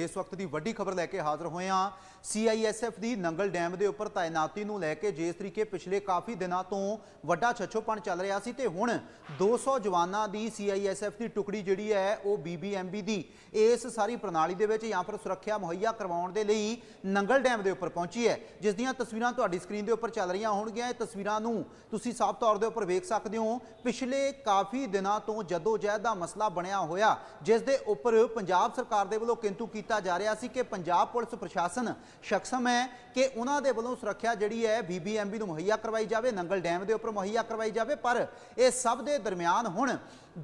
ਇਸ ਵਕਤ ਦੀ ਵੱਡੀ ਖਬਰ ਲੈ ਕੇ ਹਾਜ਼ਰ ਹੋਏ ਹਾਂ। ਸੀਆਈਐਸਐਫ ਦੀ ਨੰਗਲ ਡੈਮ ਦੇ ਉੱਪਰ ਤਾਇਨਾਤੀ ਨੂੰ ਲੈ ਕੇ ਜਿਸ ਤਰੀਕੇ ਪਿਛਲੇ ਕਾਫੀ ਦਿਨਾਂ ਤੋਂ ਵੱਡਾ ਛੱਛੋਪਣ ਚੱਲ ਰਿਹਾ ਸੀ ਤੇ ਹੁਣ 200 ਜਵਾਨਾਂ ਦੀ ਸੀਆਈਐਸਐਫ ਦੀ ਟੁਕੜੀ ਜਿਹੜੀ ਹੈ, ਉਹ ਬੀਬੀਐਮਬੀ ਦੀ ਇਸ ਸਾਰੀ ਪ੍ਰਣਾਲੀ ਦੇ ਵਿੱਚ ਜਾਂ ਫਿਰ ਸੁਰੱਖਿਆ ਮੁਹੱਈਆ ਕਰਵਾਉਣ ਦੇ ਲਈ ਨੰਗਲ ਡੈਮ ਦੇ ਉੱਪਰ ਪਹੁੰਚੀ ਹੈ। ਜਿਸ ਦੀਆਂ ਤਸਵੀਰਾਂ ਤੁਹਾਡੀ ਸਕਰੀਨ ਦੇ ਉੱਪਰ ਚੱਲ ਰਹੀਆਂ ਹੋਣਗੀਆਂ। ਇਹ ਤਸਵੀਰਾਂ ਨੂੰ ਤੁਸੀਂ ਸਾਫ਼ ਤੌਰ ਦੇ ਉੱਪਰ ਵੇਖ ਸਕਦੇ ਹੋ। ਪਿਛਲੇ ਕਾਫੀ ਦਿਨਾਂ ਤੋਂ ਜਦੋਂ ਜਹਿਦ ਦਾ ਮਸਲਾ ਬਣਿਆ ਹੋਇਆ, ਜਿਸ ਦੇ ਉੱਪਰ ਪੰਜਾਬ ਸਰਕਾਰ ਦੇ ਵੱਲੋਂ ਕਿੰਤੂ ਕੀਤੀ ਕੀਤਾ ਜਾ ਰਿਹਾ ਸੀ ਕਿ ਪੰਜਾਬ ਪੁਲਿਸ ਪ੍ਰਸ਼ਾਸਨ ਸ਼ਖਸਮ ਹੈ ਕਿ ਉਹਨਾਂ ਦੇ ਵੱਲੋਂ ਸੁਰੱਖਿਆ ਜਿਹੜੀ ਹੈ ਬੀਬੀਐਮਬੀ ਨੂੰ ਮੁਹੱਈਆ ਕਰਵਾਈ ਜਾਵੇ, ਨੰਗਲ ਡੈਮ ਦੇ ਉੱਪਰ ਮੁਹੱਈਆ ਕਰਵਾਈ ਜਾਵੇ, ਪਰ ਇਹ ਸਭ ਦੇ ਦਰਮਿਆਨ ਹੁਣ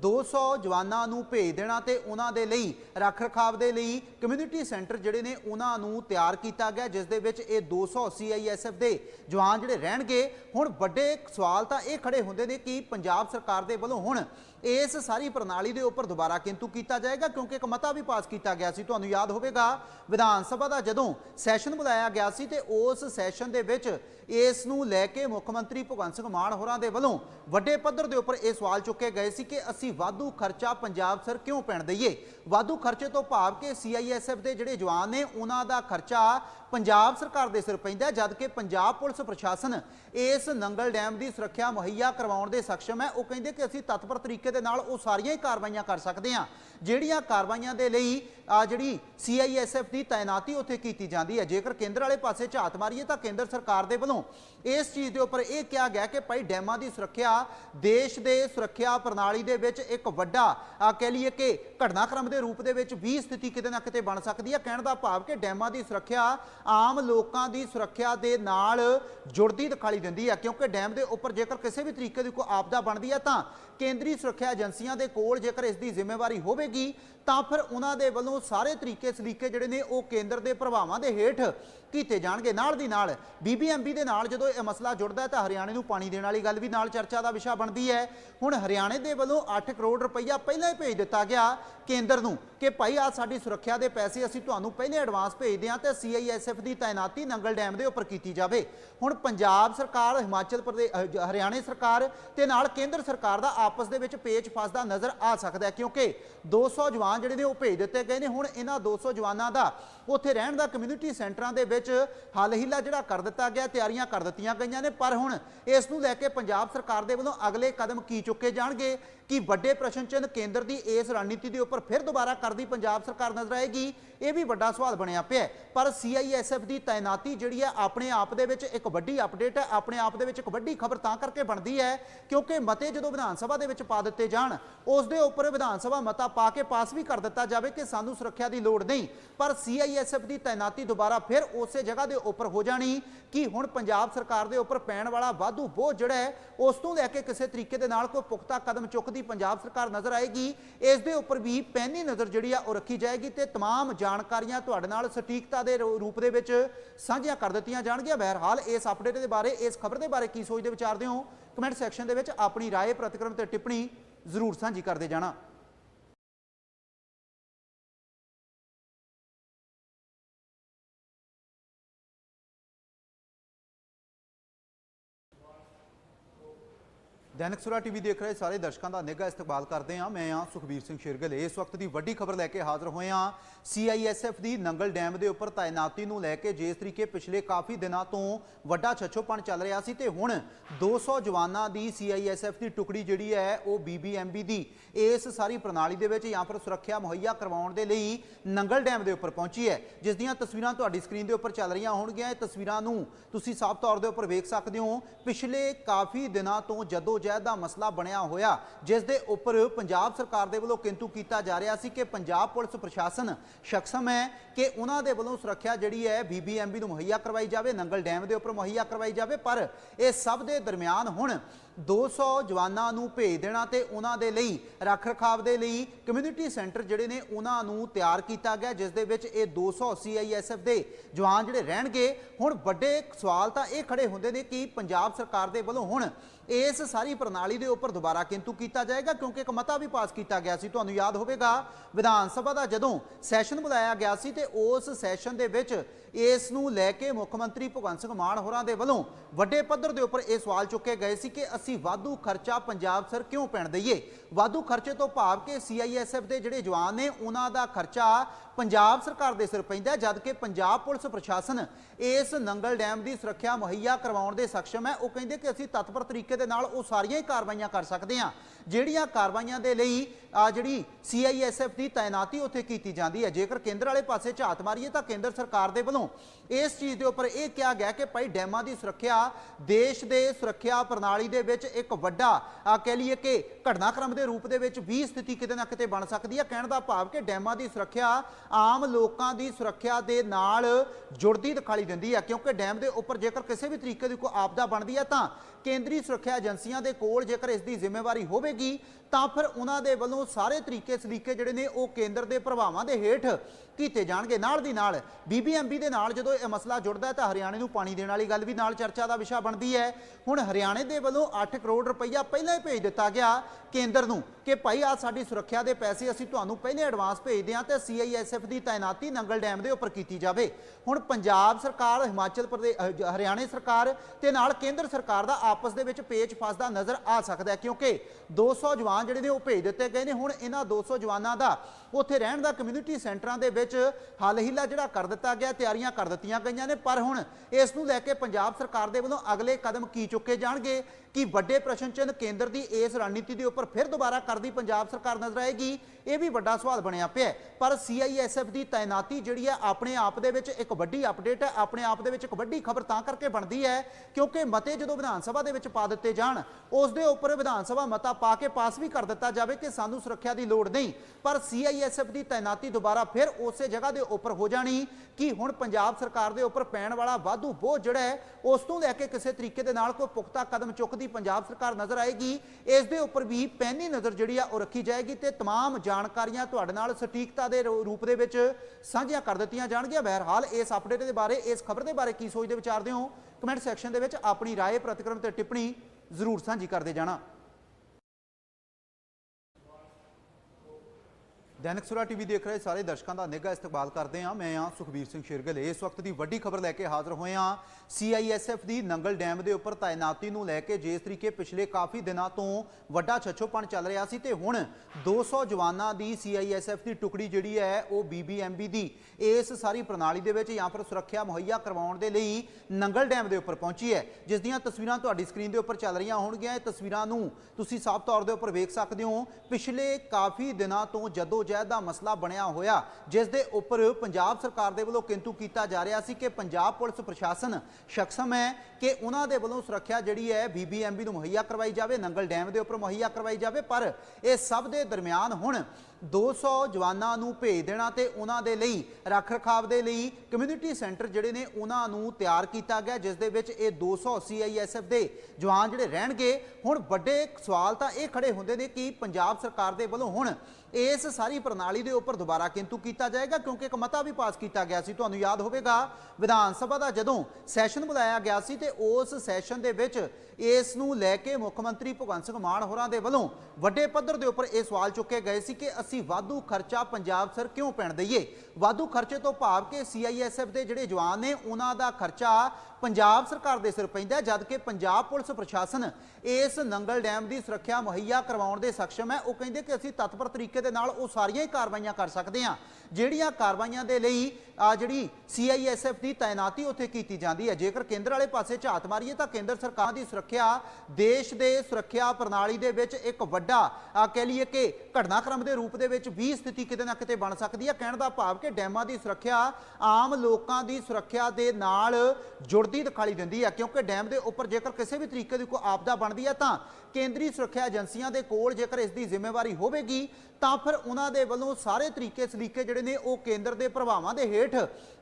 200 ਜਵਾਨਾਂ ਨੂੰ ਭੇਜ ਦੇਣਾ ਤੇ ਉਹਨਾਂ ਦੇ ਲਈ ਰੱਖ ਰਖਾਵ ਦੇ ਲਈ ਕਮਿਊਨਿਟੀ ਸੈਂਟਰ ਜਿਹੜੇ ਨੇ ਉਹਨਾਂ ਨੂੰ ਤਿਆਰ ਕੀਤਾ ਗਿਆ, ਜਿਸ ਦੇ ਵਿੱਚ ਇਹ 200 ਸੀਆਈਐਸਐਫ ਦੇ ਜਵਾਨ ਜਿਹੜੇ ਰਹਿਣਗੇ। ਹੁਣ ਵੱਡੇ ਸਵਾਲ ਤਾਂ ਇਹ ਖੜੇ ਹੁੰਦੇ ਨੇ ਕਿ ਪੰਜਾਬ ਸਰਕਾਰ ਦੇ ਵੱਲੋਂ ਹੁਣ ਇਸ ਸਾਰੀ ਪ੍ਰਣਾਲੀ ਦੇ ਉੱਪਰ ਦੁਬਾਰਾ ਕਿੰਤੂ ਕੀਤਾ ਜਾਏਗਾ, ਕਿਉਂਕਿ ਇੱਕ ਮਤਾ ਵੀ ਪਾਸ ਕੀਤਾ ਗਿਆ ਸੀ। ਤੁਹਾਨੂੰ ਯਾਦ ਹੋਵੇਗਾ, ਵਿਧਾਨ ਸਭਾ ਦਾ ਜਦੋਂ ਸੈਸ਼ਨ ਬੁਲਾਇਆ ਗਿਆ ਸੀ ਤੇ ਉਸ ਸੈਸ਼ਨ ਦੇ ਵਿੱਚ ਇਸ ਨੂੰ ਲੈ ਕੇ ਮੁੱਖ ਮੰਤਰੀ ਭਗਵੰਤ ਸਿੰਘ ਮਾਨ ਹੋਰਾਂ ਦੇ ਵੱਲੋਂ ਵੱਡੇ ਪੱਧਰ ਦੇ ਉੱਪਰ ਇਹ ਸਵਾਲ ਚੁੱਕੇ ਗਏ ਸੀ ਕਿ ਅਸੀਂ ਵਾਧੂ ਖਰਚਾ ਪੰਜਾਬ ਸਰ ਕਿਉਂ ਪੈਣ ਦਈਏ? ਵਾਧੂ ਖਰਚੇ ਤੋਂ ਭਾਵ ਕਿ ਸੀਆਈਐਸਐਫ ਦੇ ਜਿਹੜੇ ਜਵਾਨ ਨੇ, ਉਹਨਾਂ ਦਾ ਖਰਚਾ ਪੰਜਾਬ ਸਰਕਾਰ ਦੇ ਸਿਰ ਪੈਂਦਾ ਹੈ, ਜਦ ਕਿ ਪੰਜਾਬ ਪੁਲਿਸ ਪ੍ਰਸ਼ਾਸਨ ਇਸ ਨੰਗਲ ਡੈਮ ਦੀ ਸੁਰੱਖਿਆ ਮੁਹੱਈਆ ਕਰਵਾਉਣ ਦੇ ਸક્ષਮ ਹੈ। ਉਹ ਕਹਿੰਦੇ ਕਿ ਅਸੀਂ ਤਤਪਰ ਤਰੀਕੇ ਦੇ ਨਾਲ ਉਹ ਸਾਰੀਆਂ ਹੀ ਕਾਰਵਾਈਆਂ ਕਰ ਸਕਦੇ ਹਾਂ ਜਿਹੜੀਆਂ ਕਾਰਵਾਈਆਂ ਦੇ ਲਈ ਆ ਜਿਹੜੀ ਸੀਆਈਐਸਐਫ ਦੀ ਤਾਇਨਾਤੀ ਉੱਥੇ ਕੀਤੀ ਜਾਂਦੀ ਹੈ। ਜੇਕਰ ਕੇਂਦਰ ਵਾਲੇ ਪਾਸੇ ਝਾਤ ਮਾਰੀਏ ਤਾਂ ਕੇਂਦਰ ਸਰਕਾਰ ਦੇ ਵੱਲੋਂ ਇਸ ਚੀਜ਼ ਦੇ ਉੱਪਰ ਇਹ ਕਿਹਾ ਗਿਆ ਕਿ ਭਾਈ ਡੈਮਾਂ ਦੀ ਸੁਰੱਖਿਆ ਦੇਸ਼ ਦੇ ਸੁਰੱਖਿਆ ਪ੍ਰਣਾਲੀ ਦੇ ਵਿੱਚ ਇੱਕ ਵੱਡਾ ਕਹਿ ਲਈਏ ਕਿ ਘਟਨਾਕ੍ਰਮ ਦੇ ਰੂਪ ਦੇ ਵਿੱਚ ਵੀ ਸਥਿਤੀ ਕਿਤੇ ਨਾ ਕਿਤੇ ਬਣ ਸਕਦੀ ਹੈ। ਕਹਿਣ ਦਾ ਭਾਵ ਕਿ ਡੈਮਾਂ ਦੀ ਸੁਰੱਖਿਆ ਆਮ ਲੋਕਾਂ ਦੀ ਸੁਰੱਖਿਆ ਦੇ ਨਾਲ ਜੁੜਦੀ ਦਿਖਾਈ ਦਿੰਦੀ ਹੈ, ਕਿਉਂਕਿ ਡੈਮ ਦੇ ਉੱਪਰ ਜੇਕਰ ਕਿਸੇ ਵੀ ਤਰੀਕੇ ਦੀ ਕੋਈ ਆਪਦਾ ਬਣਦੀ ਹੈ ਤਾਂ ਕੇਂਦਰੀ ਸੁਰੱਖਿਆ ਏਜੰਸੀਆਂ ਦੇ ਕੋਲ ਜੇਕਰ ਇਸ ਦੀ ਜ਼ਿੰਮੇਵਾਰੀ ਹੋਵੇਗੀ, ਤਾਂ ਫਿਰ ਉਹਨਾਂ ਦੇ ਵੱਲੋਂ ਸਾਰੇ ਤਰੀਕੇ ਸਲੀਕੇ ਜਿਹੜੇ ਨੇ ਉਹ ਕੇਂਦਰ ਦੇ ਪ੍ਰਭਾਵਾਂ ਦੇ ਹੇਠ ਕੀਤੇ ਜਾਣਗੇ। ਨਾਲ ਦੀ ਨਾਲ ਬੀਬੀਐਮਬੀ ਦੇ ਨਾਲ ਜਦੋਂ ਇਹ ਮਸਲਾ ਜੁੜਦਾ ਹੈ, ਤਾਂ ਹਰਿਆਣੇ ਨੂੰ ਪਾਣੀ ਦੇਣ ਵਾਲੀ ਗੱਲ ਵੀ ਨਾਲ ਚਰਚਾ ਦਾ ਵਿਸ਼ਾ ਬਣਦੀ ਹੈ। ਹੁਣ ਹਰਿਆਣੇ ਦੇ ਵੱਲੋਂ 8 ਕਰੋੜ ਰੁਪਈਆ ਪਹਿਲਾਂ ਹੀ ਭੇਜ ਦਿੱਤਾ ਗਿਆ ਕੇਂਦਰ ਨੂੰ ਕਿ ਭਾਈ ਆ ਸਾਡੀ ਸੁਰੱਖਿਆ ਦੇ ਪੈਸੇ ਅਸੀਂ ਤੁਹਾਨੂੰ ਪਹਿਲੇ ਐਡਵਾਂਸ ਭੇਜਦੇ ਹਾਂ ਤੇ ਸੀਆਈਐਸਐਫ ਦੀ ਤਾਇਨਾਤੀ ਨੰਗਲ ਡੈਮ ਦੇ ਉੱਪਰ ਕੀਤੀ ਜਾਵੇ। ਹੁਣ ਪੰਜਾਬ ਸਰਕਾਰ, ਹਿਮਾਚਲ ਪ੍ਰਦੇਸ਼ ਹਰਿਆਣੇ ਸਰਕਾਰ ਤੇ ਨਾਲ ਕੇਂਦਰ ਸਰਕਾਰ ਦਾ ਆਪਸ ਦੇ ਵਿੱਚ ਪੇਚ ਫਸਦਾ ਨਜ਼ਰ ਆ ਸਕਦਾ ਹੈ, ਕਿਉਂਕਿ 200 ਜਵਾਨ ਜਿਹੜੇ ਨੇ ਉਹ ਭੇਜ ਦਿੱਤੇ ਗਏ ਨੇ। ਹੁਣ ਇਹਨਾਂ 200 ਜਵਾਨਾਂ ਦਾ ਉੱਥੇ ਰਹਿਣ ਦਾ ਕਮਿਊਨਿਟੀ ਸੈਂਟਰਾਂ ਦੇ ਵਿੱਚ ਹਾਲ ਹੀਲਾ ਜਿਹੜਾ ਕਰ ਦਿੱਤਾ ਗਿਆ, ਤਿਆਰੀਆਂ ਕਰ ਦਿੱਤੀਆਂ ਗਈਆਂ ਨੇ। ਪਰ ਹੁਣ ਇਸ ਨੂੰ ਲੈ ਕੇ ਪੰਜਾਬ ਸਰਕਾਰ ਦੇ ਵੱਲੋਂ ਅਗਲੇ ਕਦਮ ਕੀ ਚੁੱਕੇ ਜਾਣਗੇ? ਕਿ ਵੱਡੇ ਪ੍ਰਸ਼ਨ ਚਿੰਨ੍ਹ ਕੇਂਦਰ ਦੀ ਇਸ ਰਣਨੀਤੀ ਦੇ ਉੱਪਰ ਫਿਰ ਦੁਬਾਰਾ ਕਰਦੀ ਪੰਜਾਬ ਸਰਕਾਰ ਨਜ਼ਰ ਆਏਗੀ, ਇਹ ਵੀ ਵੱਡਾ ਸਵਾਲ ਬਣਿਆ ਪਿਆ ਹੈ। ਪਰ ਸੀਆਈਐਸਐਫ ਦੀ ਤਾਇਨਾਤੀ ਜਿਹੜੀ ਹੈ ਆਪਣੇ ਆਪ ਦੇ ਵਿੱਚ ਇੱਕ ਵੱਡੀ ਅਪਡੇਟ ਹੈ, ਆਪਣੇ ਆਪ ਦੇ ਵਿੱਚ ਇੱਕ ਵੱਡੀ ਖਬਰ ਤਾਂ ਕਰਕੇ ਬਣਦੀ ਹੈ ਕਿਉਂਕਿ ਮਤੇ ਜਦੋਂ ਵਿਧਾਨ ਸਭਾ ਦੇ ਵਿੱਚ ਪਾ ਦਿੱਤੇ ਜਾਣ, ਉਸ ਦੇ ਉੱਪਰ ਵਿਧਾਨ ਸਭਾ ਮਤਾ ਪਾ ਕੇ ਪਾਸ ਵੀ ਕਰ ਦਿੱਤਾ ਜਾਵੇ ਕਿ ਸਾਨੂੰ ਸੁਰੱਖਿਆ ਦੀ ਲੋੜ ਨਹੀਂ ਪਰ ਸੀਆਈਐਸਐਫ ਦੀ ਤਾਇਨਾਤੀ ਦੁਬਾਰਾ ਫਿਰ ਉਸੇ ਜਗ੍ਹਾ ਦੇ ਉੱਪਰ ਹੋ ਜਾਣੀ ਕਿ ਹੁਣ ਪੰਜਾਬ ਸਰਕਾਰ ਦੇ ਉੱਪਰ ਪੈਣ ਵਾਲਾ ਵਾਧੂ ਬੋਝ ਜਿਹੜਾ ਹੈ, ਉਸ ਤੋਂ ਲੈ ਕੇ ਕਿਸੇ ਤਰੀਕੇ ਦੇ ਨਾਲ ਕੋਈ ਪੁਖਤਾ ਕਦਮ ਚੁੱਕਦੀ ਪੰਜਾਬ ਸਰਕਾਰ ਨਜ਼ਰ ਆਏਗੀ ਇਸ ਦੇ ਉੱਪਰ ਵੀ ਪੈਨੀ ਨਜ਼ਰ ਜਿਹੜੀ ਆ ਉਹ ਰੱਖੀ ਜਾਏਗੀ ਤੇ तमाम ਜਾਣਕਾਰੀਆਂ ਤੁਹਾਡੇ ਨਾਲ ਸਟੀਕਤਾ ਦੇ ਰੂ- ਰੂਪ ਦੇ ਵਿੱਚ ਸਾਂਝੀਆਂ ਕਰ ਦਿੱਤੀਆਂ ਜਾਣਗੀਆਂ ਬਹਰਹਾਲ ਇਸ ਅਪਡੇਟ ਦੇ ਬਾਰੇ ਇਸ ਖਬਰ ਦੇ ਬਾਰੇ ਕੀ ਸੋਚਦੇ ਵਿਚਾਰਦੇ ਹੋ ਕਮੈਂਟ ਸੈਕਸ਼ਨ ਦੇ ਵਿੱਚ ਆਪਣੀ ਰਾਏ ਪ੍ਰਤੀਕਰਮ ਤੇ ਟਿੱਪਣੀ ਜ਼ਰੂਰ ਸਾਂਝੀ ਕਰਦੇ ਜਾਣਾ ਦੈਨਿਕ ਸੁਰਾ ਟੀਵੀ ਦੇਖ ਰਹੇ ਸਾਰੇ ਦਰਸ਼ਕਾਂ ਦਾ ਨਿੱਘਾ ਇਸਤਕਬਾਲ ਕਰਦੇ ਹਾਂ। ਮੈਂ ਹਾਂ ਸੁਖਬੀਰ ਸਿੰਘ ਸ਼ਿਰਗਲ। ਇਸ ਵਕਤ ਦੀ ਵੱਡੀ ਖਬਰ ਲੈ ਕੇ ਹਾਜ਼ਰ ਹੋਏ ਹਾਂ। ਸੀਆਈਐਸਐਫ ਦੀ ਨੰਗਲ ਡੈਮ ਦੇ ਉੱਪਰ ਤਾਇਨਾਤੀ ਨੂੰ ਲੈ ਕੇ ਜਿਸ ਤਰੀਕੇ ਪਿਛਲੇ ਕਾਫੀ ਦਿਨਾਂ ਤੋਂ ਵੱਡਾ ਛੱਛੋਪਣ ਚੱਲ ਰਿਹਾ ਸੀ ਤੇ ਹੁਣ 200 ਜਵਾਨਾਂ ਦੀ ਸੀਆਈਐਸਐਫ ਦੀ ਟੁਕੜੀ ਜਿਹੜੀ ਹੈ, ਉਹ ਬੀਬੀਐਮਬੀ ਦੀ ਇਸ ਸਾਰੀ ਪ੍ਰਣਾਲੀ ਦੇ ਵਿੱਚ ਜਾਂ ਫਿਰ ਸੁਰੱਖਿਆ ਮੁਹੱਈਆ ਕਰਵਾਉਣ ਦੇ ਲਈ ਨੰਗਲ ਡੈਮ ਦੇ ਉੱਪਰ ਪਹੁੰਚੀ ਹੈ। ਜਿਸ ਦੀਆਂ ਤਸਵੀਰਾਂ ਤੁਹਾਡੀ ਸਕਰੀਨ ਦੇ ਉੱਪਰ ਚੱਲ ਰਹੀਆਂ ਹੋਣਗੀਆਂ। ਇਹ ਤਸਵੀਰਾਂ ਨੂੰ ਤੁਸੀਂ ਸਾਫ਼ ਤੌਰ ਦੇ ਉੱਪਰ ਵੇਖ ਸਕਦੇ ਹੋ। ਪਿਛਲੇ ਕਾਫੀ ਦਿਨਾਂ ਤੋਂ ਜਦੋਂ ਜਹਿਦ ਦਾ ਮਸਲਾ ਬਣਿਆ ਹੋਇਆ, ਜਿਸ ਦੇ ਉੱਪਰ ਪੰਜਾਬ ਸਰਕਾਰ ਦੇ ਵੱਲੋਂ ਕਿੰਤੂ ਕੀਤਾ ਜਾ ਰਿਹਾ ਸੀ ਕਿ ਪੰਜਾਬ ਪੁਲਿਸ ਪ੍ਰਸ਼ਾਸਨ ਸ਼ਖਸਮ ਹੈ ਕਿ ਉਹਨਾਂ ਦੇ ਵੱਲੋਂ ਸੁਰੱਖਿਆ ਜਿਹੜੀ ਹੈ ਬੀਬੀਐਮਬੀ ਨੂੰ ਮੁਹੱਈਆ ਕਰਵਾਈ ਜਾਵੇ, ਨੰਗਲ ਡੈਮ ਦੇ ਉੱਪਰ ਮੁਹੱਈਆ ਕਰਵਾਈ ਜਾਵੇ, ਪਰ ਇਹ ਸਭ ਦੇ ਦਰਮਿਆਨ ਹੁਣ 200 ਜਵਾਨਾਂ ਨੂੰ ਭੇਜ ਦੇਣਾ ਤੇ ਉਹਨਾਂ ਦੇ ਲਈ ਰੱਖ ਰਖਾਵ ਦੇ ਲਈ ਕਮਿਊਨਿਟੀ ਸੈਂਟਰ ਜਿਹੜੇ ਨੇ ਉਹਨਾਂ ਨੂੰ ਤਿਆਰ ਕੀਤਾ ਗਿਆ, ਜਿਸ ਦੇ ਵਿੱਚ ਇਹ 200 ਸੀਆਈਐਸਐਫ ਦੇ ਜਵਾਨ ਜਿਹੜੇ ਰਹਿਣਗੇ। ਹੁਣ ਵੱਡੇ ਸਵਾਲ ਤਾਂ ਇਹ ਖੜੇ ਹੁੰਦੇ ਨੇ ਕਿ ਪੰਜਾਬ ਸਰਕਾਰ ਦੇ ਵੱਲੋਂ ਹੁਣ ਇਸ ਸਾਰੀ ਪ੍ਰਣਾਲੀ ਦੇ ਉੱਪਰ ਦੁਬਾਰਾ ਕਿੰਤੂ ਕੀਤਾ ਜਾਏਗਾ, ਕਿਉਂਕਿ ਇੱਕ ਮਤਾ ਵੀ ਪਾਸ ਕੀਤਾ ਗਿਆ ਸੀ। ਤੁਹਾਨੂੰ ਯਾਦ ਹੋਵੇਗਾ, ਵਿਧਾਨ ਸਭਾ ਦਾ ਜਦੋਂ ਸੈਸ਼ਨ ਬੁਲਾਇਆ ਗਿਆ ਸੀ ਤੇ ਉਸ ਸੈਸ਼ਨ ਦੇ ਵਿੱਚ ਇਸ ਨੂੰ ਲੈ ਕੇ ਮੁੱਖ ਮੰਤਰੀ ਭਗਵੰਤ ਸਿੰਘ ਮਾਨ ਹੋਰਾਂ ਦੇ ਵੱਲੋਂ ਵੱਡੇ ਪੱਧਰ ਦੇ ਉੱਪਰ ਇਹ ਸਵਾਲ ਚੁੱਕੇ ਗਏ ਸੀ ਕਿ ਅਸੀਂ ਵਾਧੂ ਖਰਚਾ ਪੰਜਾਬ ਸਰ ਕਿਉਂ ਪੈਣ ਦਈਏ? ਵਾਧੂ ਖਰਚੇ ਤੋਂ ਭਾਵ ਕਿ ਸੀਆਈਐਸਐਫ ਦੇ ਜਿਹੜੇ ਜਵਾਨ ਨੇ ਉਹਨਾਂ ਦਾ ਖਰਚਾ ਪੰਜਾਬ ਸਰਕਾਰ ਦੇ ਸਿਰ ਪੈਂਦਾ ਹੈ, ਜਦ ਕਿ ਪੰਜਾਬ ਪੁਲਿਸ ਪ੍ਰਸ਼ਾਸਨ ਇਸ ਨੰਗਲ ਡੈਮ ਦੀ ਸੁਰੱਖਿਆ ਮੁਹੱਈਆ ਕਰਵਾਉਣ ਦੇ ਸક્ષਮ ਹੈ। ਉਹ ਕਹਿੰਦੇ ਕਿ ਅਸੀਂ ਤਤਪਰ ਤਰੀਕੇ ਦੇ ਨਾਲ ਉਹ ਸਾਰੀਆਂ ਹੀ ਕਾਰਵਾਈਆਂ ਕਰ ਸਕਦੇ ਹਾਂ ਜਿਹੜੀਆਂ ਕਾਰਵਾਈਆਂ ਦੇ ਲਈ ਆ ਜਿਹੜੀ ਸੀਆਈਐਸਐਫ ਦੀ ਤਾਇਨਾਤੀ ਉੱਥੇ ਕੀਤੀ ਜਾਂਦੀ ਹੈ। ਜੇਕਰ ਕੇਂਦਰ ਵਾਲੇ ਪਾਸੇ ਝਾਤ ਮਾਰੀਏ ਤਾਂ ਕੇਂਦਰ ਸਰਕਾਰ ਦੇ ਵੱਲੋਂ ਇਸ ਚੀਜ਼ ਦੇ ਉੱਪਰ ਇਹ ਕਿਹਾ ਗਿਆ ਕਿ ਭਾਈ ਡੈਮਾਂ ਦੀ ਸੁਰੱਖਿਆ ਦੇਸ਼ ਦੇ ਸੁਰੱਖਿਆ ਪ੍ਰਣਾਲੀ ਦੇ ਵਿੱਚ ਇੱਕ ਵੱਡਾ ਕਹਿ ਲਈਏ ਕਿ ਘਟਨਾਕ੍ਰਮ ਦੇ ਰੂਪ ਦੇ ਵਿੱਚ ਵੀ ਸਥਿਤੀ ਕਿਤੇ ਨਾ ਕਿਤੇ ਬਣ ਸਕਦੀ ਹੈ ਕਹਿਣ ਦਾ ਭਾਵ ਕਿ ਡੈਮਾਂ ਦੀ ਸੁਰੱਖਿਆ ਆਮ ਲੋਕਾਂ ਦੀ ਸੁਰੱਖਿਆ ਦੇ ਨਾਲ ਜੁੜਦੀ ਦਿਖਾਈ ਦਿੰਦੀ ਹੈ ਕਿਉਂਕਿ ਡੈਮ ਦੇ ਉੱਪਰ ਜੇਕਰ ਕਿਸੇ ਵੀ ਤਰੀਕੇ ਦੀ ਕੋਈ ਆਪਦਾ ਬਣਦੀ ਹੈ ਤਾਂ ਕੇਂਦਰੀ ਸੁਰੱਖਿਆ ਏਜੰਸੀਆਂ ਦੇ ਕੋਲ ਜੇਕਰ ਇਸ ਦੀ ਜ਼ਿੰਮੇਵਾਰੀ ਹੋਵੇਗੀ, ਤਾਂ ਫਿਰ ਉਹਨਾਂ ਦੇ ਵੱਲੋਂ ਸਾਰੇ ਤਰੀਕੇ ਸਲੀਕੇ ਜਿਹੜੇ ਨੇ ਉਹ ਕੇਂਦਰ ਦੇ ਪ੍ਰਭਾਵਾਂ ਦੇ ਹੇਠ ਕੀਤੇ ਜਾਣਗੇ। ਨਾਲ ਦੀ ਨਾਲ ਬੀਬੀਐਮਬੀ ਦੇ ਨਾਲ ਜਦੋਂ ਇਹ ਮਸਲਾ ਜੁੜਦਾ ਹੈ, ਤਾਂ ਹਰਿਆਣੇ ਨੂੰ ਪਾਣੀ ਦੇਣ ਵਾਲੀ ਗੱਲ ਵੀ ਨਾਲ ਚਰਚਾ ਦਾ ਵਿਸ਼ਾ ਬਣਦੀ ਹੈ। ਹੁਣ ਹਰਿਆਣੇ ਦੇ ਵੱਲੋਂ 8 ਕਰੋੜ ਰੁਪਈਆ ਪਹਿਲਾਂ ਹੀ ਭੇਜ ਦਿੱਤਾ ਗਿਆ ਕੇਂਦਰ ਨੂੰ ਕਿ ਭਾਈ ਆ ਸਾਡੀ ਸੁਰੱਖਿਆ ਦੇ ਪੈਸੇ ਅਸੀਂ ਤੁਹਾਨੂੰ ਪਹਿਲੇ ਐਡਵਾਂਸ ਭੇਜਦੇ ਹਾਂ ਤੇ ਸੀਆਈਐਸਐਫ ਦੀ ਤਾਇਨਾਤੀ ਨੰਗਲ ਡੈਮ ਦੇ ਉੱਪਰ ਕੀਤੀ ਜਾਵੇ। ਹੁਣ ਪੰਜਾਬ ਸਰਕਾਰ, ਹਿਮਾਚਲ ਪ੍ਰਦੇਸ਼ ਹਰਿਆਣੇ ਸਰਕਾਰ ਤੇ ਨਾਲ ਕੇਂਦਰ ਸਰਕਾਰ ਦਾ ਆਪਸ ਦੇ ਵਿੱਚ ਪੇਚ ਫਸਦਾ ਨਜ਼ਰ ਆ ਸਕਦਾ ਹੈ, ਕਿਉਂਕਿ 200 ਜਵਾਨ ਜਿਹੜੇ ਨੇ ਉਹ ਭੇਜ ਦਿੱਤੇ ਗਏ ਨੇ। ਹੁਣ ਇਹਨਾਂ 200 ਜਵਾਨਾਂ ਦਾ ਉੱਥੇ ਰਹਿਣ ਦਾ ਕਮਿਊਨਿਟੀ ਸੈਂਟਰਾਂ ਦੇ ਵਿੱਚ ਹਾਲ ਹੀਲਾ ਜਿਹੜਾ ਕਰ ਦਿੱਤਾ ਗਿਆ, ਤਿਆਰੀਆਂ ਕਰ ਦਿੱਤੀਆਂ ਗਈਆਂ ਨੇ। ਪਰ ਹੁਣ ਇਸ ਨੂੰ ਲੈ ਕੇ ਪੰਜਾਬ ਸਰਕਾਰ ਦੇ ਵੱਲੋਂ ਅਗਲੇ ਕਦਮ ਕੀ ਚੁੱਕੇ ਜਾਣਗੇ? ਕਿ ਵੱਡੇ ਪ੍ਰਸ਼ਨ ਚਿੰਨ੍ਹ ਕੇਂਦਰ ਦੀ ਇਸ ਰਣਨੀਤੀ ਦੇ ਉੱਪਰ ਫਿਰ ਦੁਬਾਰਾ ਕਰਦੀ ਪੰਜਾਬ ਸਰਕਾਰ ਨਜ਼ਰ ਆਏਗੀ? ਇਹ ਵੀ ਵੱਡਾ ਸਵਾਲ ਬਣਿਆ ਪਿਆ ਹੈ। ਪਰ ਸੀਆਈਐਸਐਫ ਦੀ ਤਾਇਨਾਤੀ ਜਿਹੜੀ ਹੈ, ਆਪਣੇ ਆਪ ਦੇ ਵਿੱਚ ਇੱਕ ਵੱਡੀ ਅਪਡੇਟ ਹੈ। ਆਪਣੇ ਆਪ ਦੇ ਵਿੱਚ ਇੱਕ ਵੱਡੀ ਖਬਰ ਤਾਂ ਕਰਕੇ ਬਣਦੀ ਹੈ ਕਿਉਂਕਿ ਮਤੇ ਜਦੋਂ ਵਿਧਾਨ ਸਭਾ ਦੇ ਵਿੱਚ ਪਾ ਦਿੱਤੇ ਜਾਣ, ਉਸ ਦੇ ਉੱਪਰ ਵਿਧਾਨ ਸਭਾ ਮਤਾ ਪਾ ਕੇ ਪਾਸ ਵੀ ਕਰ ਦਿੱਤਾ ਜਾਵੇ ਕਿ ਸਾਨੂੰ ਸੁਰੱਖਿਆ ਦੀ ਲੋੜ ਨਹੀਂ। ਪਰ ਸੀਆਈਐਸਐਫ ਦੀ ਤਾਇਨਾਤੀ ਦੁਬਾਰਾ ਫਿਰ ਉਸੇ ਜਗ੍ਹਾ ਦੇ ਉੱਪਰ ਹੋ ਜਾਣੀ ਕਿ ਹੁਣ ਪੰਜਾਬ ਸਰਕਾਰ ਦੇ ਉੱਪਰ ਪੈਣ ਵਾਲਾ ਵਾਧੂ ਬੋਝ ਜਿਹੜਾ ਹੈ ਉਸ ਤੋਂ ਲੈ ਕੇ ਕਿਸੇ ਤਰੀਕੇ ਦੇ ਨਾਲ ਕੋਈ ਪੁਖਤਾ ਕਦਮ ਚੁੱਕਦੀ ਪੰਜਾਬ ਸਰਕਾਰ ਨਜ਼ਰ ਆਏਗੀ ਇਸ ਦੇ ਉੱਪਰ ਵੀ ਪੈਨੀ ਨਜ਼ਰ ਜਿਹੜੀ ਆ ਉਹ ਰੱਖੀ ਜਾਏਗੀ ਤੇ तमाम ਜਾਣਕਾਰੀਆਂ ਤੁਹਾਡੇ ਨਾਲ ਸਟੀਕਤਾ ਦੇ ਰੂ- ਰੂਪ ਦੇ ਵਿੱਚ ਸਾਂਝੀਆਂ ਕਰ ਦਿੱਤੀਆਂ ਜਾਣਗੀਆਂ ਬਹਰਹਾਲ ਇਸ ਅਪਡੇਟ ਦੇ ਬਾਰੇ ਇਸ ਖਬਰ ਦੇ ਬਾਰੇ ਕੀ ਸੋਚਦੇ ਵਿਚਾਰਦੇ ਹੋ ਕਮੈਂਟ ਸੈਕਸ਼ਨ ਦੇ ਵਿੱਚ ਆਪਣੀ ਰਾਏ ਪ੍ਰਤੀਕਰਮ ਤੇ ਟਿੱਪਣੀ ਜ਼ਰੂਰ ਸਾਂਝੀ ਕਰਦੇ ਜਾਣਾ ਦੈਨਿਕ ਸੁਰਾ ਟੀਵੀ ਦੇਖ ਰਹੇ ਸਾਰੇ ਦਰਸ਼ਕਾਂ ਦਾ ਨਿੱਘਾ ਇਸਤਕਬਾਲ ਕਰਦੇ ਹਾਂ। ਮੈਂ ਹਾਂ ਸੁਖਬੀਰ ਸਿੰਘ ਸ਼ੇਰਗਲ। ਇਸ ਵਕਤ ਦੀ ਵੱਡੀ ਖਬਰ ਲੈ ਕੇ ਹਾਜ਼ਰ ਹੋਏ ਹਾਂ। ਸੀਆਈਐਸਐਫ ਦੀ ਨੰਗਲ ਡੈਮ ਦੇ ਉੱਪਰ ਤਾਇਨਾਤੀ ਨੂੰ ਲੈ ਕੇ ਜਿਸ ਤਰੀਕੇ ਪਿਛਲੇ ਕਾਫੀ ਦਿਨਾਂ ਤੋਂ ਵੱਡਾ ਛੱਛੋਪਣ ਚੱਲ ਰਿਹਾ ਸੀ ਤੇ ਹੁਣ 200 ਜਵਾਨਾਂ ਦੀ ਸੀਆਈਐਸਐਫ ਦੀ ਟੁਕੜੀ ਜਿਹੜੀ ਹੈ, ਉਹ ਬੀਬੀਐਮਬੀ ਦੀ ਇਸ ਸਾਰੀ ਪ੍ਰਣਾਲੀ ਦੇ ਵਿੱਚ ਜਾਂ ਫਿਰ ਸੁਰੱਖਿਆ ਮੁਹੱਈਆ ਕਰਵਾਉਣ ਦੇ ਲਈ ਨੰਗਲ ਡੈਮ ਦੇ ਉੱਪਰ ਪਹੁੰਚੀ ਹੈ। ਜਿਸ ਦੀਆਂ ਤਸਵੀਰਾਂ ਤੁਹਾਡੀ ਸਕਰੀਨ ਦੇ ਉੱਪਰ ਚੱਲ ਰਹੀਆਂ ਹੋਣਗੀਆਂ। ਇਹ ਤਸਵੀਰਾਂ ਨੂੰ ਤੁਸੀਂ ਸਾਫ਼ ਤੌਰ ਦੇ ਉੱਪਰ ਵੇਖ ਸਕਦੇ ਹੋ। ਪਿਛਲੇ ਕਾਫੀ ਦਿਨਾਂ ਤੋਂ ਜਦੋਂ ਜਹਿਦ ਦਾ ਮਸਲਾ ਬਣਿਆ ਹੋਇਆ ਜਿਸ ਦੇ ਉੱਪਰ ਪੰਜਾਬ ਸਰਕਾਰ ਦੇ ਵੱਲੋਂ ਕਿੰਤੂ ਕੀਤਾ ਜਾ ਰਿਹਾ ਸੀ ਕਿ ਪੰਜਾਬ ਪੁਲਿਸ ਪ੍ਰਸ਼ਾਸਨ ਸ਼ਖਸਮ ਹੈ ਕਿ ਉਹਨਾਂ ਦੇ ਵੱਲੋਂ ਸੁਰੱਖਿਆ ਜਿਹੜੀ ਹੈ ਬੀਬੀਐਮਬੀ ਨੂੰ ਮੁਹੱਈਆ ਕਰਵਾਈ ਜਾਵੇ, ਨੰਗਲ ਡੈਮ ਦੇ ਉੱਪਰ ਮੁਹੱਈਆ ਕਰਵਾਈ ਜਾਵੇ, ਪਰ ਇਹ ਸਭ ਦੇ ਦਰਮਿਆਨ ਹੁਣ 200 ਜਵਾਨਾਂ ਨੂੰ ਭੇਜ ਦੇਣਾ ਤੇ ਉਹਨਾਂ ਦੇ ਲਈ ਰੱਖ ਰਖਾਵ ਦੇ ਲਈ ਕਮਿਊਨਿਟੀ ਸੈਂਟਰ ਜਿਹੜੇ ਨੇ ਉਹਨਾਂ ਨੂੰ ਤਿਆਰ ਕੀਤਾ ਗਿਆ, ਜਿਸ ਦੇ ਵਿੱਚ ਇਹ 200 ਸੀਆਈਐਸਐਫ ਦੇ ਜਵਾਨ ਜਿਹੜੇ ਰਹਿਣਗੇ। ਹੁਣ ਵੱਡੇ ਸਵਾਲ ਤਾਂ ਇਹ ਖੜੇ ਹੁੰਦੇ ਨੇ ਕਿ ਪੰਜਾਬ ਸਰਕਾਰ ਦੇ ਵੱਲੋਂ ਹੁਣ ਇਸ ਸਾਰੀ ਪ੍ਰਣਾਲੀ ਦੇ ਉੱਪਰ ਦੁਬਾਰਾ ਕਿੰਤੂ ਕੀਤਾ ਜਾਏਗਾ, ਕਿਉਂਕਿ ਇੱਕ ਮਤਾ ਵੀ ਪਾਸ ਕੀਤਾ ਗਿਆ ਸੀ। ਤੁਹਾਨੂੰ ਯਾਦ ਹੋਵੇਗਾ, ਵਿਧਾਨ ਸਭਾ ਦਾ ਜਦੋਂ ਸੈਸ਼ਨ ਬੁਲਾਇਆ ਗਿਆ ਸੀ ਤੇ ਉਸ ਸੈਸ਼ਨ ਦੇ ਵਿੱਚ ਇਸ ਨੂੰ ਲੈ ਕੇ ਮੁੱਖ ਮੰਤਰੀ ਭਗਵੰਤ ਸਿੰਘ ਮਾਨ ਹੋਰਾਂ ਦੇ ਵੱਲੋਂ ਵੱਡੇ ਪੱਧਰ ਦੇ ਉੱਪਰ ਇਹ ਸਵਾਲ ਚੁੱਕੇ ਗਏ ਸੀ ਕਿ ਅਸੀਂ ਵਾਧੂ ਖਰਚਾ ਪੰਜਾਬ ਸਰ ਕਿਉਂ ਪੈਣ ਦਈਏ? ਵਾਧੂ ਖਰਚੇ ਤੋਂ ਭਾਵ ਕਿ ਸੀਆਈਐਸਐਫ ਦੇ ਜਿਹੜੇ ਜਵਾਨ ਨੇ, ਉਹਨਾਂ ਦਾ ਖਰਚਾ ਪੰਜਾਬ ਸਰਕਾਰ ਦੇ ਸਿਰ ਪੈਂਦਾ ਹੈ, ਜਦ ਕਿ ਪੰਜਾਬ ਪੁਲਿਸ ਪ੍ਰਸ਼ਾਸਨ ਇਸ ਨੰਗਲ ਡੈਮ ਦੀ ਸੁਰੱਖਿਆ ਮੁਹੱਈਆ ਕਰਵਾਉਣ ਦੇ ਸક્ષਮ ਹੈ। ਉਹ ਕਹਿੰਦੇ ਕਿ ਅਸੀਂ ਤਤਪਰ ਤਰੀਕੇ ਦੇ ਨਾਲ ਉਹ ਸਾਰੀਆਂ ਹੀ ਕਾਰਵਾਈਆਂ ਕਰ ਸਕਦੇ ਹਾਂ ਜਿਹੜੀਆਂ ਕਾਰਵਾਈਆਂ ਦੇ ਲਈ ਆ ਜਿਹੜੀ ਸੀਆਈਐਸਐਫ ਦੀ ਤਾਇਨਾਤੀ ਉੱਥੇ ਕੀਤੀ ਜਾਂਦੀ ਹੈ। ਜੇਕਰ ਕੇਂਦਰ ਵਾਲੇ ਪਾਸੇ ਝਾਤ ਮਾਰੀਏ ਤਾਂ ਕੇਂਦਰ ਸਰਕਾਰ ਦੀ ਸੁਰੱਖਿਆ ਦੇਸ਼ ਦੇ ਸੁਰੱਖਿਆ ਪ੍ਰਣਾਲੀ ਦੇ ਵਿੱਚ ਇੱਕ ਵੱਡਾ ਆ ਕਹਿ ਲਈਏ ਕਿ ਘਟਨਾਕ੍ਰਮ ਦੇ ਰੂਪ ਦੇ ਵਿੱਚ ਵੀ ਸਥਿਤੀ ਕਿਤੇ ਨਾ ਕਿਤੇ ਬਣ ਸਕਦੀ ਹੈ। ਕਹਿਣ ਦਾ ਭਾਵ ਕਿ ਡੈਮਾਂ ਦੀ ਸੁਰੱਖਿਆ ਆਮ ਲੋਕਾਂ ਦੀ ਸੁਰੱਖਿਆ ਦੇ ਨਾਲ ਜੁੜ ਜੁੜਦੀ ਦਿਖਾਈ ਦਿੰਦੀ ਹੈ ਕਿਉਂਕਿ ਡੈਮ ਦੇ ਉੱਪਰ ਜੇਕਰ ਕਿਸੇ ਵੀ ਤਰੀਕੇ ਦੀ ਕੋਈ ਆਪਦਾ ਬਣਦੀ ਹੈ ਤਾਂ ਕੇਂਦਰੀ ਸੁਰੱਖਿਆ ਏਜੰਸੀਆਂ ਦੇ ਕੋਲ ਜੇਕਰ ਇਸ ਦੀ ਜ਼ਿੰਮੇਵਾਰੀ ਹੋਵੇਗੀ, ਤਾਂ ਫਿਰ ਉਹਨਾਂ ਦੇ ਵੱਲੋਂ ਸਾਰੇ ਤਰੀਕੇ, ਸਲੀਕੇ ਜਿਹੜੇ ਨੇ ਉਹ ਕੇਂਦਰ ਦੇ ਪ੍ਰਭਾਵਾਂ ਦੇ ਹੇਠ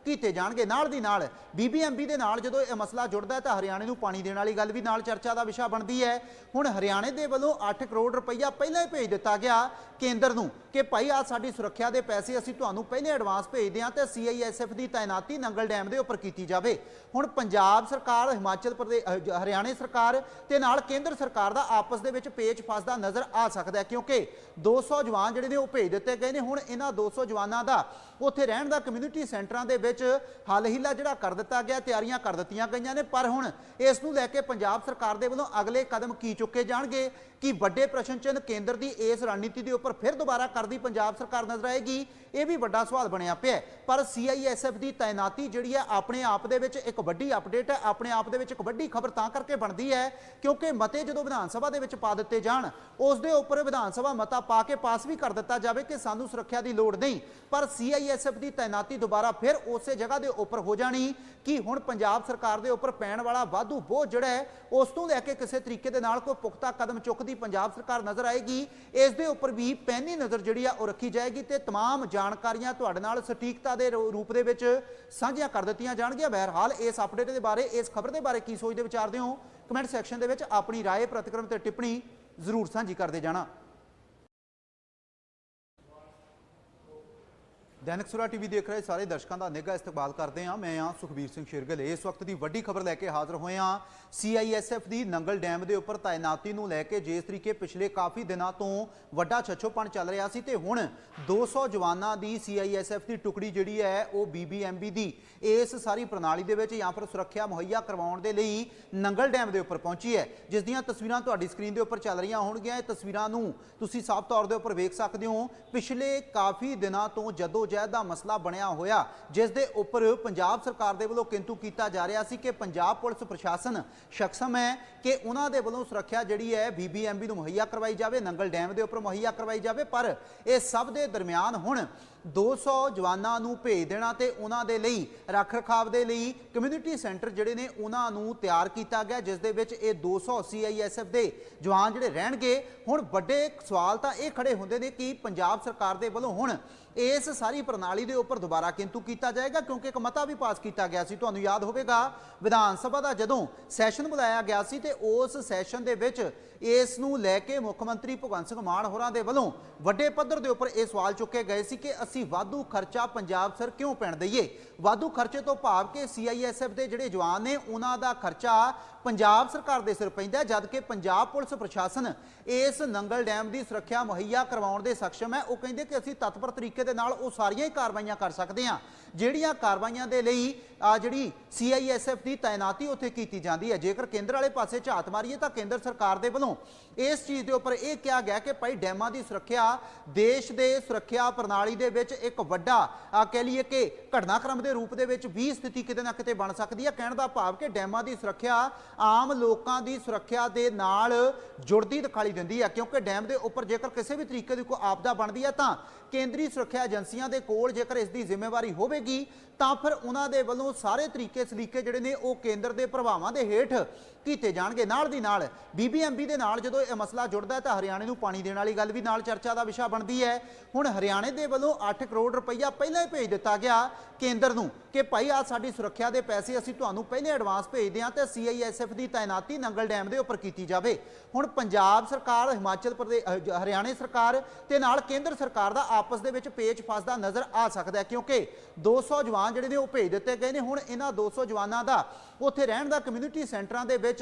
ਕੀਤੇ ਜਾਣਗੇ ਨਾਲ ਦੀ ਨਾਲ। ਬੀਬੀਐਮਬੀ ਦੇ ਨਾਲ ਜਦੋਂ ਇਹ ਮਸਲਾ ਜੁੜਦਾ ਤਾਂ ਹਰਿਆਣੇ ਨੂੰ ਪਾਣੀ ਦੇਣ ਵਾਲੀ ਗੱਲ ਵੀ ਨਾਲ ਚਰਚਾ ਦਾ ਵਿਸ਼ਾ ਬਣਦੀ ਹੈ। ਹੁਣ ਹਰਿਆਣੇ ਦੇ ਵੱਲੋਂ 8 ਕਰੋੜ ਰੁਪਈਆ ਪਹਿਲਾਂ ਹੀ ਭੇਜ ਦਿੱਤਾ ਗਿਆ ਕੇਂਦਰ ਨੂੰ ਕਿ ਭਾਈ ਆ ਸਾਡੀ ਸੁਰੱਖਿਆ ਦੇ ਪੈਸੇ ਅਸੀਂ ਤੁਹਾਨੂੰ ਪਹਿਲੇ ਐਡਵਾਂਸ ਭੇਜਦੇ ਹਾਂ ਤੇ ਸੀਆਈਐਸਐਫ ਦੀ ਤਾਇਨਾਤੀ ਨੰਗਲ ਡੈਮ ਦੇ ਉੱਪਰ ਕੀਤੀ ਜਾਵੇ। ਹੁਣ ਪੰਜਾਬ ਸਰਕਾਰ, ਹਿਮਾਚਲ ਪ੍ਰਦੇਸ਼ ਹਰਿਆਣੇ ਸਰਕਾਰ ਤੇ ਨਾਲ ਕੇਂਦਰ ਸਰਕਾਰ ਦਾ ਆਪਸ ਦੇ ਵਿੱਚ ਪੇਚ ਫਸਦਾ ਨਜ਼ਰ ਆ ਸਕਦਾ ਹੈ ਕਿਉਂਕਿ 200 ਜਵਾਨ ਜਿਹੜੇ ਨੇ ਉਹ ਭੇਜ ਦਿੱਤੇ ਗਏ ਨੇ। ਹੁਣ ਇਹਨਾਂ 200 ਜਵਾਨਾਂ ਦਾ ਉੱਥੇ ਰਹਿਣ ਦਾ ਕਮਿਊਨਿਟੀ ਸੈਂਟਰਾਂ ਦੇ ਵਿੱਚ ਹਾਲ ਹੀਲਾ ਜਿਹੜਾ ਕਰ ਦਿੱਤਾ ਗਿਆ, ਤਿਆਰੀਆਂ ਕਰ ਦਿੱਤੀਆਂ ਗਈਆਂ ਨੇ। ਪਰ ਹੁਣ ਇਸ ਨੂੰ ਲੈ ਕੇ ਪੰਜਾਬ ਸਰਕਾਰ ਦੇ ਵੱਲੋਂ ਅਗਲੇ ਕਦਮ ਕੀ ਚੁੱਕੇ ਜਾਣਗੇ? ਕਿ ਵੱਡੇ ਪ੍ਰਸ਼ਨ ਚਿੰਨ੍ਹ ਕੇਂਦਰ ਦੀ ਇਸ ਰਣਨੀਤੀ ਦੇ ਉੱਪਰ ਫਿਰ ਦੁਬਾਰਾ ਕਰਦੀ ਪੰਜਾਬ ਸਰਕਾਰ ਨਜ਼ਰ ਆਏਗੀ, ਇਹ ਵੀ ਵੱਡਾ ਸਵਾਲ ਬਣਿਆ ਪਿਆ ਹੈ। ਪਰ ਸੀਆਈਐਸਐਫ ਦੀ ਤਾਇਨਾਤੀ ਜਿਹੜੀ ਹੈ, ਆਪਣੇ ਆਪ ਦੇ ਵਿੱਚ ਇੱਕ ਵੱਡੀ ਅਪਡੇਟ ਹੈ, ਆਪਣੇ ਆਪ ਦੇ ਵਿੱਚ ਇੱਕ ਵੱਡੀ ਖਬਰ ਤਾਂ ਕਰਕੇ ਬਣਦੀ ਹੈ, ਕਿਉਂਕਿ ਮਤੇ ਜਦੋਂ ਵਿਧਾਨ ਸਭਾ ਦੇ ਵਿੱਚ ਪਾ ਦਿੱਤੇ ਜਾਣ, ਉਸ ਦੇ ਉੱਪਰ ਵਿਧਾਨ ਸਭਾ ਮਤਾ ਪਾ ਕੇ ਪਾਸ ਵੀ ਕਰ ਦਿੱਤਾ ਜਾਵੇ ਕਿ ਸਾਨੂੰ ਸੁਰੱਖਿਆ ਦੀ ਲੋੜ ਨਹੀਂ ਪਰ ਸੀਆਈਐਸਐਫ ਦੀ ਤਾਇਨਾਤੀ ਦੁਬਾਰਾ ਫਿਰ ਉਸੇ ਜਗ੍ਹਾ ਦੇ ਉੱਪਰ ਹੋ ਜਾਣੀ ਕਿ ਹੁਣ ਪੰਜਾਬ ਸਰਕਾਰ ਦੇ ਉੱਪਰ ਪੈਣ ਵਾਲਾ ਵਾਧੂ ਬੋਝ ਜਿਹੜਾ ਹੈ, ਉਸ ਤੋਂ ਲੈ ਕੇ ਕਿਸੇ ਤਰੀਕੇ ਦੇ ਨਾਲ ਕੋਈ ਪੁਖਤਾ ਕਦਮ ਚੁੱਕਦੀ ਪੰਜਾਬ ਸਰਕਾਰ ਨਜ਼ਰ ਆਏਗੀ ਇਸ ਦੇ ਉੱਪਰ ਵੀ ਪੈਨੀ ਨਜ਼ਰ ਜਿਹੜੀ ਆ ਉਹ ਰੱਖੀ ਜਾਏਗੀ ਤੇ तमाम ਜਾਣਕਾਰੀਆਂ ਤੁਹਾਡੇ ਨਾਲ ਸਟੀਕਤਾ ਦੇ ਰੂ- ਰੂਪ ਦੇ ਵਿੱਚ ਸਾਂਝੀਆਂ ਕਰ ਦਿੱਤੀਆਂ ਜਾਣਗੀਆਂ ਬਹਰਹਾਲ ਇਸ ਅਪਡੇਟ ਦੇ ਬਾਰੇ ਇਸ ਖਬਰ ਦੇ ਬਾਰੇ ਕੀ ਸੋਚਦੇ ਵਿਚਾਰਦੇ ਹੋ ਕਮੈਂਟ ਸੈਕਸ਼ਨ ਦੇ ਵਿੱਚ ਆਪਣੀ رائے ਪ੍ਰਤੀਕਰਮ ਤੇ ਟਿੱਪਣੀ ਜ਼ਰੂਰ ਸਾਂਝੀ ਕਰਦੇ ਜਾਣਾ ਦੈਨਿਕ ਸੁਰਾ ਟੀਵੀ ਦੇਖ ਰਹੇ ਸਾਰੇ ਦਰਸ਼ਕਾਂ ਦਾ ਨਿੱਘਾ ਇਸਤਕਬਾਲ ਕਰਦੇ ਹਾਂ। ਮੈਂ ਹਾਂ ਸੁਖਬੀਰ ਸਿੰਘ ਸ਼ਿਰਗਲ। ਇਸ ਵਕਤ ਦੀ ਵੱਡੀ ਖਬਰ ਲੈ ਕੇ ਹਾਜ਼ਰ ਹੋਏ ਹਾਂ। ਸੀਆਈਐਸਐਫ ਦੀ ਨੰਗਲ ਡੈਮ ਦੇ ਉੱਪਰ ਤਾਇਨਾਤੀ ਨੂੰ ਲੈ ਕੇ ਜਿਸ ਤਰੀਕੇ ਪਿਛਲੇ ਕਾਫੀ ਦਿਨਾਂ ਤੋਂ ਵੱਡਾ ਛੱਛੋਪਣ ਚੱਲ ਰਿਹਾ ਸੀ ਤੇ ਹੁਣ 200 ਜਵਾਨਾਂ ਦੀ ਸੀਆਈਐਸਐਫ ਦੀ ਟੁਕੜੀ ਜਿਹੜੀ ਹੈ, ਉਹ ਬੀਬੀਐਮਬੀ ਦੀ ਇਸ ਸਾਰੀ ਪ੍ਰਣਾਲੀ ਦੇ ਵਿੱਚ ਜਾਂ ਫਿਰ ਸੁਰੱਖਿਆ ਮੁਹੱਈਆ ਕਰਵਾਉਣ ਦੇ ਲਈ ਨੰਗਲ ਡੈਮ ਦੇ ਉੱਪਰ ਪਹੁੰਚੀ ਹੈ। ਜਿਸ ਦੀਆਂ ਤਸਵੀਰਾਂ ਤੁਹਾਡੀ ਸਕਰੀਨ ਦੇ ਉੱਪਰ ਚੱਲ ਰਹੀਆਂ ਹੋਣਗੀਆਂ। ਇਹ ਤਸਵੀਰਾਂ ਨੂੰ ਤੁਸੀਂ ਸਾਫ਼ ਤੌਰ ਦੇ ਉੱਪਰ ਵੇਖ ਸਕਦੇ ਹੋ। ਪਿਛਲੇ ਕਾਫੀ ਦਿਨਾਂ ਤੋਂ ਜਦੋਂ ਜਹਿਦ ਦਾ ਮਸਲਾ ਬਣਿਆ ਹੋਇਆ, ਜਿਸ ਦੇ ਉੱਪਰ ਪੰਜਾਬ ਸਰਕਾਰ ਦੇ ਵੱਲੋਂ ਕਿੰਤੂ ਕੀਤਾ ਜਾ ਰਿਹਾ ਸੀ ਕਿ ਪੰਜਾਬ ਪੁਲਿਸ ਪ੍ਰਸ਼ਾਸਨ ਸ਼ਖਸਮ ਹੈ ਕਿ ਉਹਨਾਂ ਦੇ ਵੱਲੋਂ ਸੁਰੱਖਿਆ ਜਿਹੜੀ ਹੈ ਬੀਬੀਐਮਬੀ ਨੂੰ ਮੁਹੱਈਆ ਕਰਵਾਈ ਜਾਵੇ, ਨੰਗਲ ਡੈਮ ਦੇ ਉੱਪਰ ਮੁਹੱਈਆ ਕਰਵਾਈ ਜਾਵੇ, ਪਰ ਇਹ ਸਭ ਦੇ ਦਰਮਿਆਨ ਹੁਣ 200 ਜਵਾਨਾਂ ਨੂੰ ਭੇਜ ਦੇਣਾ ਤੇ ਉਹਨਾਂ ਦੇ ਲਈ ਰੱਖ ਰਖਾਵ ਦੇ ਲਈ ਕਮਿਊਨਿਟੀ ਸੈਂਟਰ ਜਿਹੜੇ ਨੇ ਉਹਨਾਂ ਨੂੰ ਤਿਆਰ ਕੀਤਾ ਗਿਆ, ਜਿਸ ਦੇ ਵਿੱਚ ਇਹ 200 ਸੀਆਈਐਸਐਫ ਦੇ ਜਵਾਨ ਜਿਹੜੇ ਰਹਿਣਗੇ। ਹੁਣ ਵੱਡੇ ਸਵਾਲ ਤਾਂ ਇਹ ਖੜੇ ਹੁੰਦੇ ਨੇ ਕਿ ਪੰਜਾਬ ਸਰਕਾਰ ਦੇ ਵੱਲੋਂ ਹੁਣ ਇਸ ਸਾਰੀ ਪ੍ਰਣਾਲੀ ਦੇ ਉੱਪਰ ਦੁਬਾਰਾ ਕਿੰਤੂ ਕੀਤਾ ਜਾਏਗਾ, ਕਿਉਂਕਿ ਇੱਕ ਮਤਾ ਵੀ ਪਾਸ ਕੀਤਾ ਗਿਆ ਸੀ। ਤੁਹਾਨੂੰ ਯਾਦ ਹੋਵੇਗਾ, ਵਿਧਾਨ ਸਭਾ ਦਾ ਜਦੋਂ ਸੈਸ਼ਨ ਬੁਲਾਇਆ ਗਿਆ ਸੀ ਤੇ ਉਸ ਸੈਸ਼ਨ ਦੇ ਵਿੱਚ ਇਸ ਨੂੰ ਲੈ ਕੇ ਮੁੱਖ ਮੰਤਰੀ ਭਗਵੰਤ ਸਿੰਘ ਮਾਨ ਹੋਰਾਂ ਦੇ ਵੱਲੋਂ ਵੱਡੇ ਪੱਧਰ ਦੇ ਉੱਪਰ ਇਹ ਸਵਾਲ ਚੁੱਕੇ ਗਏ ਸੀ ਕਿ ਅਸੀਂ ਵਾਧੂ ਖਰਚਾ ਪੰਜਾਬ ਸਰ ਕਿਉਂ ਪੈਣ ਦਈਏ? ਵਾਧੂ ਖਰਚੇ ਤੋਂ ਭਾਵ ਕਿ ਸੀਆਈਐਸਐਫ ਦੇ ਜਿਹੜੇ ਜਵਾਨ ਨੇ ਉਹਨਾਂ ਦਾ ਖਰਚਾ ਪੰਜਾਬ ਸਰਕਾਰ ਦੇ ਸਿਰ ਪੈਂਦਾ ਹੈ, ਜਦ ਕਿ ਪੰਜਾਬ ਪੁਲਿਸ ਪ੍ਰਸ਼ਾਸਨ ਇਸ ਨੰਗਲ ਡੈਮ ਦੀ ਸੁਰੱਖਿਆ ਮੁਹੱਈਆ ਕਰਵਾਉਣ ਦੇ ਸક્ષਮ ਹੈ। ਉਹ ਕਹਿੰਦੇ ਕਿ ਅਸੀਂ ਤਤਪਰ ਤਰੀਕੇ ਦੇ ਨਾਲ ਉਹ ਸਾਰੀਆਂ ਹੀ ਕਾਰਵਾਈਆਂ ਕਰ ਸਕਦੇ ਹਾਂ। ਜਿਹੜੀਆਂ ਕਾਰਵਾਈਆਂ ਦੇ ਲਈ ਆ ਜਿਹੜੀ ਸੀਆਈਐਸਐਫ ਦੀ ਤਾਇਨਾਤੀ ਉੱਥੇ ਕੀਤੀ ਜਾਂਦੀ ਹੈ। ਜੇਕਰ ਕੇਂਦਰ ਵਾਲੇ ਪਾਸੇ ਝਾਤ ਮਾਰੀਏ ਤਾਂ ਕੇਂਦਰ ਸਰਕਾਰ ਦੇ ਵੱਲੋਂ ਇਸ ਚੀਜ਼ ਦੇ ਉੱਪਰ ਇਹ ਕਿਹਾ ਗਿਆ ਕਿ ਭਾਈ ਡੈਮਾਂ ਦੀ ਸੁਰੱਖਿਆ, ਦੇਸ਼ ਦੇ ਸੁਰੱਖਿਆ ਪ੍ਰਣਾਲੀ ਦੇ ਵਿੱਚ ਇੱਕ ਵੱਡਾ, ਆ ਕਹਿ ਲਈਏ ਕਿ ਘਟਨਾਕ੍ਰਮ ਦੇ ਰੂਪ ਦੇ ਵਿੱਚ ਵੀ ਸਥਿਤੀ ਕਿਤੇ ਨਾ ਕਿਤੇ ਬਣ ਸਕਦੀ ਹੈ। ਕਹਿਣ ਦਾ ਭਾਵ ਕਿ ਡੈਮਾਂ ਦੀ ਸੁਰੱਖਿਆ ਆਮ ਲੋਕਾਂ ਦੀ ਸੁਰੱਖਿਆ ਦੇ ਨਾਲ ਜੁੜਦੀ ਦਿਖਾਈ ਦਿੰਦੀ ਹੈ। ਕਿਉਂਕਿ ਡੈਮ ਦੇ ਉੱਪਰ ਜੇਕਰ ਕਿਸੇ ਵੀ ਤਰੀਕੇ ਦੀ ਕੋਈ ਆਪਦਾ ਬਣਦੀ ਹੈ ਤਾਂ ਕੇਂਦਰੀ ਸੁਰੱਖਿਆ ਏਜੰਸੀਆਂ ਦੇ ਕੋਲ ਜੇਕਰ ਇਸ ਦੀ ਜ਼ਿੰਮੇਵਾਰੀ ਹੋਵੇਗੀ, ਤਾਂ ਫਿਰ ਉਹਨਾਂ ਦੇ ਵੱਲੋਂ ਸਾਰੇ ਤਰੀਕੇ ਸਲੀਕੇ ਜਿਹੜੇ ਨੇ ਉਹ ਕੇਂਦਰ ਦੇ ਪ੍ਰਭਾਵਾਂ ਦੇ ਹੇਠ ਕੀਤੇ ਜਾਣਗੇ ਨਾਲ ਦੀ ਨਾਲ। ਬੀਬੀਐਮਬੀ ਦੇ ਨਾਲ ਜਦੋਂ ਇਹ ਮਸਲਾ ਜੁੜਦਾ ਤਾਂ ਹਰਿਆਣੇ ਨੂੰ ਪਾਣੀ ਦੇਣ ਵਾਲੀ ਗੱਲ ਵੀ ਨਾਲ ਚਰਚਾ ਦਾ ਵਿਸ਼ਾ ਬਣਦੀ ਹੈ। ਹੁਣ ਹਰਿਆਣੇ ਦੇ ਵੱਲੋਂ 8 ਕਰੋੜ ਰੁਪਈਆ ਪਹਿਲਾਂ ਹੀ ਭੇਜ ਦਿੱਤਾ ਗਿਆ ਕੇਂਦਰ ਨੂੰ ਕਿ ਭਾਈ ਆ ਸਾਡੀ ਸੁਰੱਖਿਆ ਦੇ ਪੈਸੇ ਅਸੀਂ ਤੁਹਾਨੂੰ ਪਹਿਲੇ ਐਡਵਾਂਸ ਭੇਜਦੇ ਹਾਂ ਤੇ ਸੀਆਈਐਸਐਫ ਦੀ ਤਾਇਨਾਤੀ ਨੰਗਲ ਡੈਮ ਦੇ ਉੱਪਰ ਕੀਤੀ ਜਾਵੇ। ਹੁਣ ਪੰਜਾਬ ਸਰਕਾਰ, ਹਿਮਾਚਲ ਪ੍ਰਦੇਸ਼ ਹਰਿਆਣੇ ਸਰਕਾਰ ਤੇ ਨਾਲ ਕੇਂਦਰ ਸਰਕਾਰ ਦਾ ਆਪਸ ਦੇ ਵਿੱਚ ਪੇਚ ਫਸਦਾ ਨਜ਼ਰ ਆ ਸਕਦਾ ਹੈ ਕਿਉਂਕਿ 200 ਜਵਾਨ ਜਿਹੜੇ ਨੇ ਉਹ ਭੇਜ ਦਿੱਤੇ ਗਏ ਨੇ। ਹੁਣ ਇਹਨਾਂ 200 ਜਵਾਨਾਂ ਦਾ ਉੱਥੇ ਰਹਿਣ ਦਾ ਕਮਿਊਨਿਟੀ ਸੈਂਟਰਾਂ ਦੇ ਵਿੱਚ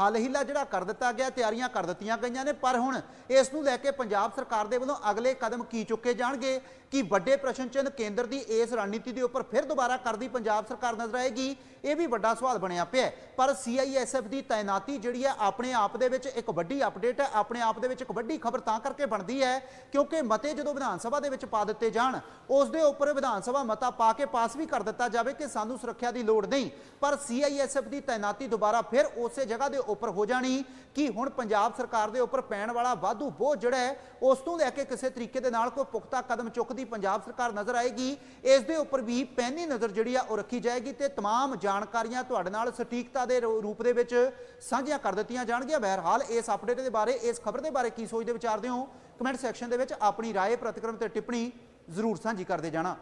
ਹੱਲ ਹੀਲਾ ਜਿਹੜਾ ਕਰ ਦਿੱਤਾ ਗਿਆ, ਤਿਆਰੀਆਂ ਕਰ ਦਿੱਤੀਆਂ ਗਈਆਂ ਨੇ, ਪਰ ਹੁਣ ਇਸ ਨੂੰ ਲੈ ਕੇ ਪੰਜਾਬ ਸਰਕਾਰ ਦੇ ਵੱਲੋਂ ਅਗਲੇ ਕਦਮ ਕੀ ਚੁੱਕੇ ਜਾਣਗੇ? ਕਿ ਵੱਡੇ ਪ੍ਰਸ਼ਨ ਚਿੰਨ੍ਹ ਕੇਂਦਰ ਦੀ ਇਸ ਰਣਨੀਤੀ ਦੇ ਉੱਪਰ ਫਿਰ ਦੁਬਾਰਾ ਕਰਦੀ ਪੰਜਾਬ ਸਰਕਾਰ ਨਜ਼ਰ ਆਏਗੀ? ਇਹ ਵੀ ਵੱਡਾ ਸਵਾਲ ਬਣਿਆ ਪਿਆ ਹੈ। ਪਰ ਸੀਆਈਐਸਐਫ ਦੀ ਤਾਇਨਾਤੀ ਜਿਹੜੀ ਹੈ ਆਪਣੇ ਆਪ ਦੇ ਵਿੱਚ ਇੱਕ ਵੱਡੀ ਅਪਡੇਟ ਹੈ ਆਪਣੇ ਆਪ ਦੇ ਵਿੱਚ ਇੱਕ ਵੱਡੀ ਖਬਰ ਤਾਂ ਕਰਕੇ ਬਣਦੀ ਹੈ ਕਿਉਂਕਿ ਮਤੇ ਜਦੋਂ ਵਿਧਾਨ ਸਭਾ ਦੇ ਵਿੱਚ ਪਾ ਦਿੱਤੇ ਜਾਣ ਉਸ ਦੇ ਉੱਪਰ ਵਿਧਾਨ ਸਭਾ ਮਤਾ ਪਾ ਕੇ ਪਾਸ ਵੀ ਕਰ ਦਿੱਤਾ ਜਾਵੇ ਕਿ ਸਾਨੂੰ ਸੁਰੱਖਿਆ ਦੀ ਲੋੜ ਨਹੀਂ ਪਰ ਸੀਆਈਐਸਐਫ ਦੀ ਤਾਇਨਾਤੀ ਦੁਬਾਰਾ ਫਿਰ ਉਸੇ ਜਗ੍ਹਾ ਦੇ ਉੱਪਰ ਹੋ ਜਾਣੀ ਕਿ ਹੁਣ ਪੰਜਾਬ ਸਰਕਾਰ ਦੇ ਉੱਪਰ ਪੈਣ ਵਾਲਾ ਵਾਧੂ ਬੋਝ ਜਿਹੜਾ ਹੈ ਉਸ ਤੋਂ ਲੈ ਕੇ ਕਿਸੇ ਤਰੀਕੇ ਦੇ ਨਾਲ ਕੋਈ ਪੁਖਤਾ ਕਦਮ ਚੁੱਕਦੀ ਪੰਜਾਬ ਸਰਕਾਰ ਨਜ਼ਰ ਆਏਗੀ ਇਸ ਦੇ ਉੱਪਰ ਵੀ ਪੈਨੀ ਨਜ਼ਰ ਜਿਹੜੀ ਆ ਉਹ ਰੱਖੀ ਜਾਏਗੀ ਤੇ तमाम ਜਾਣਕਾਰੀਆਂ ਤੁਹਾਡੇ ਨਾਲ ਸਟੀਕਤਾ ਦੇ ਰੂ- ਰੂਪ ਦੇ ਵਿੱਚ ਸਾਂਝੀਆਂ ਕਰ ਦਿੱਤੀਆਂ ਜਾਣਗੀਆਂ ਬਹਰਹਾਲ ਇਸ ਅਪਡੇਟ ਦੇ ਬਾਰੇ ਇਸ ਖਬਰ ਦੇ ਬਾਰੇ ਕੀ ਸੋਚਦੇ ਵਿਚਾਰਦੇ ਹੋ ਕਮੈਂਟ ਸੈਕਸ਼ਨ ਦੇ ਵਿੱਚ ਆਪਣੀ رائے ਪ੍ਰਤੀਕਰਮ ਤੇ ਟਿੱਪਣੀ ਜ਼ਰੂਰ ਸਾਂਝੀ ਕਰਦੇ ਜਾਣਾ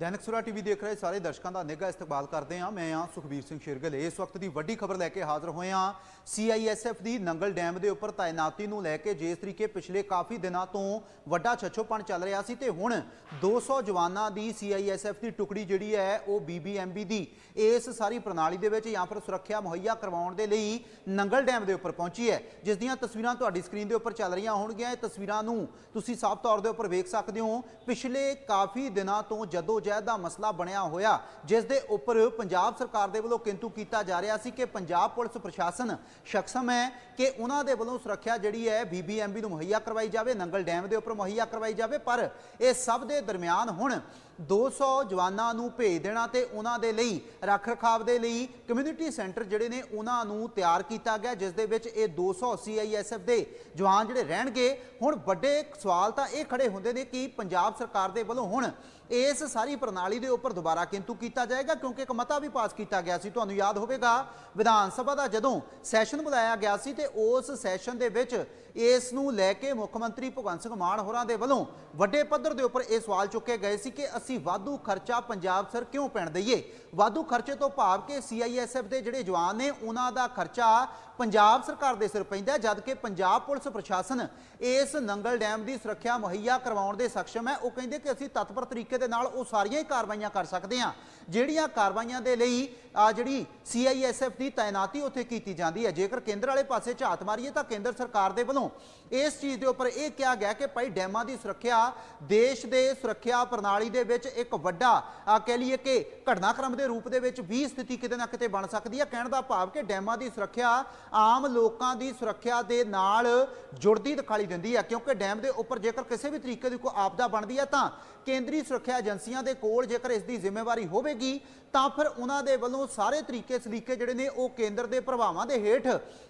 ਦੈਨਿਕ ਸੁਰਾ ਟੀਵੀ ਦੇਖ ਰਹੇ ਸਾਰੇ ਦਰਸ਼ਕਾਂ ਦਾ ਨਿੱਘਾ ਇਸਤਕਬਾਲ ਕਰਦੇ ਹਾਂ। ਮੈਂ ਹਾਂ ਸੁਖਬੀਰ ਸਿੰਘ ਸ਼ਿਰਗਲ। ਇਸ ਵਕਤ ਦੀ ਵੱਡੀ ਖਬਰ ਲੈ ਕੇ ਹਾਜ਼ਰ ਹੋਏ ਹਾਂ। ਸੀਆਈਐਸਐਫ ਦੀ ਨੰਗਲ ਡੈਮ ਦੇ ਉੱਪਰ ਤਾਇਨਾਤੀ ਨੂੰ ਲੈ ਕੇ ਜਿਸ ਤਰੀਕੇ ਪਿਛਲੇ ਕਾਫੀ ਦਿਨਾਂ ਤੋਂ ਵੱਡਾ ਛੱਛੋਪਣ ਚੱਲ ਰਿਹਾ ਸੀ ਤੇ ਹੁਣ 200 ਜਵਾਨਾਂ ਦੀ ਸੀਆਈਐਸਐਫ ਦੀ ਟੁਕੜੀ ਜਿਹੜੀ ਹੈ, ਉਹ ਬੀਬੀਐਮਬੀ ਦੀ ਇਸ ਸਾਰੀ ਪ੍ਰਣਾਲੀ ਦੇ ਵਿੱਚ ਜਾਂ ਫਿਰ ਸੁਰੱਖਿਆ ਮੁਹੱਈਆ ਕਰਵਾਉਣ ਦੇ ਲਈ ਨੰਗਲ ਡੈਮ ਦੇ ਉੱਪਰ ਪਹੁੰਚੀ ਹੈ। ਜਿਸ ਦੀਆਂ ਤਸਵੀਰਾਂ ਤੁਹਾਡੀ ਸਕਰੀਨ ਦੇ ਉੱਪਰ ਚੱਲ ਰਹੀਆਂ ਹੋਣਗੀਆਂ। ਇਹ ਤਸਵੀਰਾਂ ਨੂੰ ਤੁਸੀਂ ਸਾਫ਼ ਤੌਰ ਦੇ ਉੱਪਰ ਵੇਖ ਸਕਦੇ ਹੋ। ਪਿਛਲੇ ਕਾਫੀ ਦਿਨਾਂ ਤੋਂ ਜਦੋਂ ਜਹਿਦ ਦਾ ਮਸਲਾ ਬਣਿਆ ਹੋਇਆ, ਜਿਸ ਦੇ ਉੱਪਰ ਪੰਜਾਬ ਸਰਕਾਰ ਦੇ ਵੱਲੋਂ ਕਿੰਤੂ ਕੀਤਾ ਜਾ ਰਿਹਾ ਸੀ ਕਿ ਪੰਜਾਬ ਪੁਲਿਸ ਪ੍ਰਸ਼ਾਸਨ ਸ਼ਖਸਮ ਹੈ ਕਿ ਉਹਨਾਂ ਦੇ ਵੱਲੋਂ ਸੁਰੱਖਿਆ ਜਿਹੜੀ ਹੈ ਬੀਬੀਐਮਬੀ ਨੂੰ ਮੁਹੱਈਆ ਕਰਵਾਈ ਜਾਵੇ, ਨੰਗਲ ਡੈਮ ਦੇ ਉੱਪਰ ਮੁਹੱਈਆ ਕਰਵਾਈ ਜਾਵੇ, ਪਰ ਇਹ ਸਭ ਦੇ ਦਰਮਿਆਨ ਹੁਣ 200 ਜਵਾਨਾਂ ਨੂੰ ਭੇਜ ਦੇਣਾ ਤੇ ਉਹਨਾਂ ਦੇ ਲਈ ਰੱਖ ਰਖਾਵ ਦੇ ਲਈ ਕਮਿਊਨਿਟੀ ਸੈਂਟਰ ਜਿਹੜੇ ਨੇ ਉਹਨਾਂ ਨੂੰ ਤਿਆਰ ਕੀਤਾ ਗਿਆ, ਜਿਸ ਦੇ ਵਿੱਚ ਇਹ 200 ਸੀਆਈਐਸਐਫ ਦੇ ਜਵਾਨ ਜਿਹੜੇ ਰਹਿਣਗੇ। ਹੁਣ ਵੱਡੇ ਸਵਾਲ ਤਾਂ ਇਹ ਖੜੇ ਹੁੰਦੇ ਨੇ ਕਿ ਪੰਜਾਬ ਸਰਕਾਰ ਦੇ ਵੱਲੋਂ ਹੁਣ ਇਸ ਸਾਰੀ ਪ੍ਰਣਾਲੀ ਦੇ ਉੱਪਰ ਦੁਬਾਰਾ ਕਿੰਤੂ ਕੀਤਾ ਜਾਏਗਾ ਕਿਉਂਕਿ ਇੱਕ ਮਤਾ ਵੀ ਪਾਸ ਕੀਤਾ ਗਿਆ ਸੀ। ਤੁਹਾਨੂੰ ਯਾਦ ਹੋਵੇਗਾ ਵਿਧਾਨ ਸਭਾ ਦਾ ਜਦੋਂ ਸੈਸ਼ਨ ਬੁਲਾਇਆ ਗਿਆ ਸੀ ਤੇ ਉਸ ਸੈਸ਼ਨ ਦੇ ਵਿੱਚ ਇਸ ਨੂੰ ਲੈ ਕੇ ਮੁੱਖ ਮੰਤਰੀ ਭਗਵੰਤ ਸਿੰਘ ਮਾਨ ਹੋਰਾਂ ਦੇ ਵੱਲੋਂ ਵੱਡੇ ਪੱਧਰ ਦੇ ਉੱਪਰ ਇਹ ਸਵਾਲ ਚੁੱਕੇ ਗਏ ਸੀ ਕਿ ਅਸੀਂ ਵਾਧੂ ਖਰਚਾ ਪੰਜਾਬ ਸਰ ਕਿਉਂ ਪੈਣ ਦਈਏ? ਵਾਧੂ ਖਰਚੇ ਤੋਂ ਭਾਵ ਕਿ ਸੀਆਈਐਸਐਫ ਦੇ ਜਿਹੜੇ ਜਵਾਨ ਨੇ ਉਹਨਾਂ ਦਾ ਖਰਚਾ ਪੰਜਾਬ ਸਰਕਾਰ ਦੇ ਸਿਰ ਪੈਂਦਾ ਹੈ, ਜਦ ਕਿ ਪੰਜਾਬ ਪੁਲਿਸ ਪ੍ਰਸ਼ਾਸਨ ਇਸ ਨੰਗਲ ਡੈਮ ਦੀ ਸੁਰੱਖਿਆ ਮੁਹੱਈਆ ਕਰਵਾਉਣ ਦੇ ਸક્ષਮ ਹੈ। ਉਹ ਕਹਿੰਦੇ ਕਿ ਅਸੀਂ ਤਤਪਰ ਤਰੀਕੇ ਦੇ ਨਾਲ ਉਹ ਸਾਰੀਆਂ ਹੀ ਕਾਰਵਾਈਆਂ ਕਰ ਸਕਦੇ ਹਾਂ। ਜਿਹੜੀਆਂ ਕਾਰਵਾਈਆਂ ਦੇ ਲਈ ਆ ਜਿਹੜੀ ਸੀਆਈਐਸਐਫ ਦੀ ਤਾਇਨਾਤੀ ਉੱਥੇ ਕੀਤੀ ਜਾਂਦੀ ਹੈ। ਜੇਕਰ ਕੇਂਦਰ ਵਾਲੇ ਪਾਸੇ ਝਾਤ ਮਾਰੀਏ ਤਾਂ ਕੇਂਦਰ ਸਰਕਾਰ ਦੇ ਵੱਲੋਂ ਇਸ ਚੀਜ਼ ਦੇ ਉੱਪਰ ਇਹ ਕਿਹਾ ਗਿਆ ਕਿ ਭਾਈ ਡੈਮਾਂ ਦੀ ਸੁਰੱਖਿਆ, ਦੇਸ਼ ਦੇ ਸੁਰੱਖਿਆ ਪ੍ਰਣਾਲੀ ਦੇ ਵਿੱਚ ਇੱਕ ਵੱਡਾ, ਆ ਕਹਿ ਲਈਏ ਕਿ ਘਟਨਾਕ੍ਰਮ ਦੇ ਰੂਪ ਦੇ ਵਿੱਚ ਵੀ ਸਥਿਤੀ ਕਿਤੇ ਨਾ ਕਿਤੇ ਬਣ ਸਕਦੀ ਹੈ। ਕਹਿਣ ਦਾ ਭਾਵ ਕਿ ਡੈਮਾਂ ਦੀ ਸੁਰੱਖਿਆ ਆਮ ਲੋਕਾਂ ਦੀ ਸੁਰੱਖਿਆ ਦੇ ਨਾਲ ਜੁੜਦੀ ਦਿਖਾਈ ਦਿੰਦੀ ਹੈ। ਕਿਉਂਕਿ ਡੈਮ ਦੇ ਉੱਪਰ ਜੇਕਰ ਕਿਸੇ ਵੀ ਤਰੀਕੇ ਦੀ ਕੋਈ ਆਪਦਾ ਬਣਦੀ ਹੈ ਤਾਂ ਕੇਂਦਰੀ ਸੁਰੱਖਿਆ ਏਜੰਸੀਆਂ ਦੇ ਕੋਲ ਜੇਕਰ ਇਸ ਦੀ ਜ਼ਿੰਮੇਵਾਰੀ ਹੋਵੇਗੀ ਤਾਂ ਫਿਰ ਉਹਨਾਂ ਦੇ ਵੱਲੋਂ ਸਾਰੇ ਤਰੀਕੇ, ਸਲੀਕੇ ਜਿਹੜੇ ਨੇ ਉਹ ਕੇਂਦਰ ਦੇ ਪ੍ਰਭਾਵਾਂ ਦੇ ਹੇਠ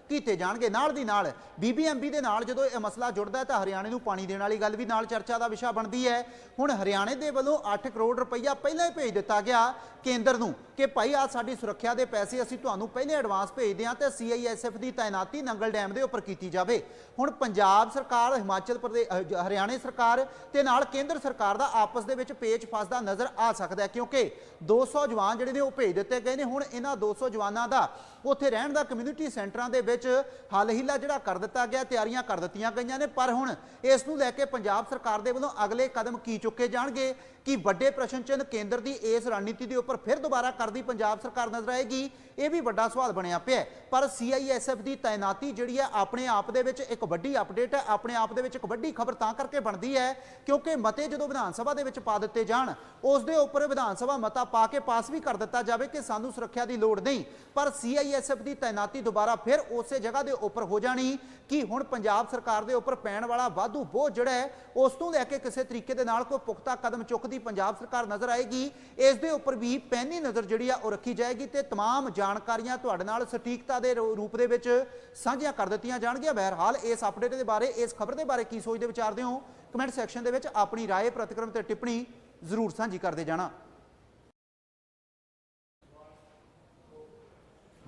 ਕੀਤੇ ਜਾਣਗੇ ਨਾਲ ਦੀ ਨਾਲ। ਬੀਬੀਐਮਬੀ ਦੇ ਨਾਲ ਜਦੋਂ ਇਹ ਮਸਲਾ ਜੁੜਦਾ ਤਾਂ ਹਰਿਆਣੇ ਨੂੰ ਪਾਣੀ ਦੇਣ ਵਾਲੀ ਗੱਲ ਵੀ ਨਾਲ ਚਰਚਾ ਦਾ ਵਿਸ਼ਾ ਬਣਦੀ ਹੈ। ਹੁਣ ਹਰਿਆਣੇ ਦੇ ਵੱਲੋਂ 8 ਕਰੋੜ ਰੁਪਈਆ ਪਹਿਲਾਂ ਹੀ ਭੇਜ ਦਿੱਤਾ ਗਿਆ ਕੇਂਦਰ ਨੂੰ ਕਿ ਭਾਈ ਆ ਸਾਡੀ ਸੁਰੱਖਿਆ ਦੇ ਪੈਸੇ ਅਸੀਂ ਤੁਹਾਨੂੰ ਪਹਿਲੇ ਐਡਵਾਂਸ ਭੇਜਦੇ ਹਾਂ ਤੇ ਸੀਆਈਐਸਐਫ ਦੀ ਤਾਇਨਾਤੀ ਨੰਗਲ ਡੈਮ ਦੇ ਉੱਪਰ ਕੀਤੀ ਜਾਵੇ। ਹੁਣ ਪੰਜਾਬ ਸਰਕਾਰ, ਹਿਮਾਚਲ ਪ੍ਰਦੇਸ਼ ਹਰਿਆਣੇ ਸਰਕਾਰ ਤੇ ਨਾਲ ਕੇਂਦਰ ਸਰਕਾਰ ਦਾ ਆਪਸ ਦੇ ਵਿੱਚ ਪੇਚ ਫਸਦਾ ਨਜ਼ਰ ਆ ਸਕਦਾ ਹੈ ਕਿਉਂਕਿ 200 ਜਵਾਨ ਜਿਹੜੇ ਨੇ ਉਹ ਭੇਜ ਦਿੱਤੇ ਗਏ ਨੇ। ਹੁਣ ਇਹਨਾਂ 200 ਜਵਾਨਾਂ ਦਾ ਉੱਥੇ ਰਹਿਣ ਦਾ ਕਮਿਊਨਿਟੀ ਸੈਂਟਰਾਂ ਦੇ ਵਿੱਚ ਹੱਲ ਹੀਲਾ ਜਿਹੜਾ ਕਰ ਦਿੱਤਾ ਗਿਆ, ਤਿਆਰੀਆਂ ਕਰ ਦਿੱਤੀਆਂ ਗਈਆਂ ਨੇ। ਪਰ ਹੁਣ ਇਸ ਨੂੰ ਲੈ ਕੇ ਪੰਜਾਬ ਸਰਕਾਰ ਦੇ ਵੱਲੋਂ ਅਗਲੇ ਕਦਮ ਕੀ ਚੁੱਕੇ ਜਾਣਗੇ? ਕਿ ਵੱਡੇ ਪ੍ਰਸ਼ਨ ਚਿੰਨ੍ਹ ਕੇਂਦਰ ਦੀ ਇਸ ਰਣਨੀਤੀ ਦੇ ਉੱਪਰ ਫਿਰ ਦੁਬਾਰਾ ਕਰਦੀ ਪੰਜਾਬ ਸਰਕਾਰ ਨਜ਼ਰ ਆਏਗੀ, ਇਹ ਵੀ ਵੱਡਾ ਸਵਾਲ ਬਣਿਆ ਪਿਆ ਹੈ। ਪਰ ਸੀਆਈਐਸਐਫ ਦੀ ਤਾਇਨਾਤੀ ਜਿਹੜੀ ਹੈ, ਆਪਣੇ ਆਪ ਦੇ ਵਿੱਚ ਇੱਕ ਵੱਡੀ ਅਪਡੇਟ ਹੈ, ਆਪਣੇ ਆਪ ਦੇ ਵਿੱਚ ਇੱਕ ਵੱਡੀ ਖਬਰ ਤਾਂ ਕਰਕੇ ਬਣਦੀ ਹੈ, ਕਿਉਂਕਿ ਮਤੇ ਜਦੋਂ ਵਿਧਾਨ ਸਭਾ ਦੇ ਵਿੱਚ ਪਾ ਦਿੱਤੇ ਜਾਣ, ਉਸ ਦੇ ਉੱਪਰ ਵਿਧਾਨ ਸਭਾ ਮਤਾ ਪਾ ਕੇ ਪਾਸ ਵੀ ਕਰ ਦਿੱਤਾ ਜਾਵੇ ਕਿ ਸਾਨੂੰ ਸੁਰੱਖਿਆ ਦੀ ਲੋੜ ਨਹੀਂ ਪਰ ਸੀਆਈਐਸਐਫ ਦੀ ਤਾਇਨਾਤੀ ਦੁਬਾਰਾ ਫਿਰ ਉਸੇ ਜਗ੍ਹਾ ਦੇ ਉੱਪਰ ਹੋ ਜਾਣੀ ਕਿ ਹੁਣ ਪੰਜਾਬ ਸਰਕਾਰ ਦੇ ਉੱਪਰ ਪੈਣ ਵਾਲਾ ਵਾਧੂ ਬੋਝ ਜਿਹੜਾ ਹੈ, ਉਸ ਤੋਂ ਲੈ ਕੇ ਕਿਸੇ ਤਰੀਕੇ ਦੇ ਨਾਲ ਕੋਈ ਪੁਖਤਾ ਕਦਮ ਚੁੱਕ ਚੁੱਕਦੀ ਪੰਜਾਬ ਸਰਕਾਰ ਨਜ਼ਰ ਆਏਗੀ ਇਸ ਦੇ ਉੱਪਰ ਵੀ ਪੈਨੀ ਨਜ਼ਰ ਜਿਹੜੀ ਆ ਉਹ ਰੱਖੀ ਜਾਏਗੀ ਤੇ तमाम ਜਾਣਕਾਰੀਆਂ ਤੁਹਾਡੇ ਨਾਲ ਸਟੀਕਤਾ ਦੇ ਰੂ- ਰੂਪ ਦੇ ਵਿੱਚ ਸਾਂਝੀਆਂ ਕਰ ਦਿੱਤੀਆਂ ਜਾਣਗੀਆਂ ਬਹਰਹਾਲ ਇਸ ਅਪਡੇਟ ਦੇ ਬਾਰੇ ਇਸ ਖਬਰ ਦੇ ਬਾਰੇ ਕੀ ਸੋਚਦੇ ਵਿਚਾਰਦੇ ਹੋ ਕਮੈਂਟ ਸੈਕਸ਼ਨ ਦੇ ਵਿੱਚ ਆਪਣੀ ਰਾਏ ਪ੍ਰਤੀਕਰਮ ਤੇ ਟਿੱਪਣੀ ਜ਼ਰੂਰ ਸਾਂਝੀ ਕਰਦੇ ਜਾਣਾ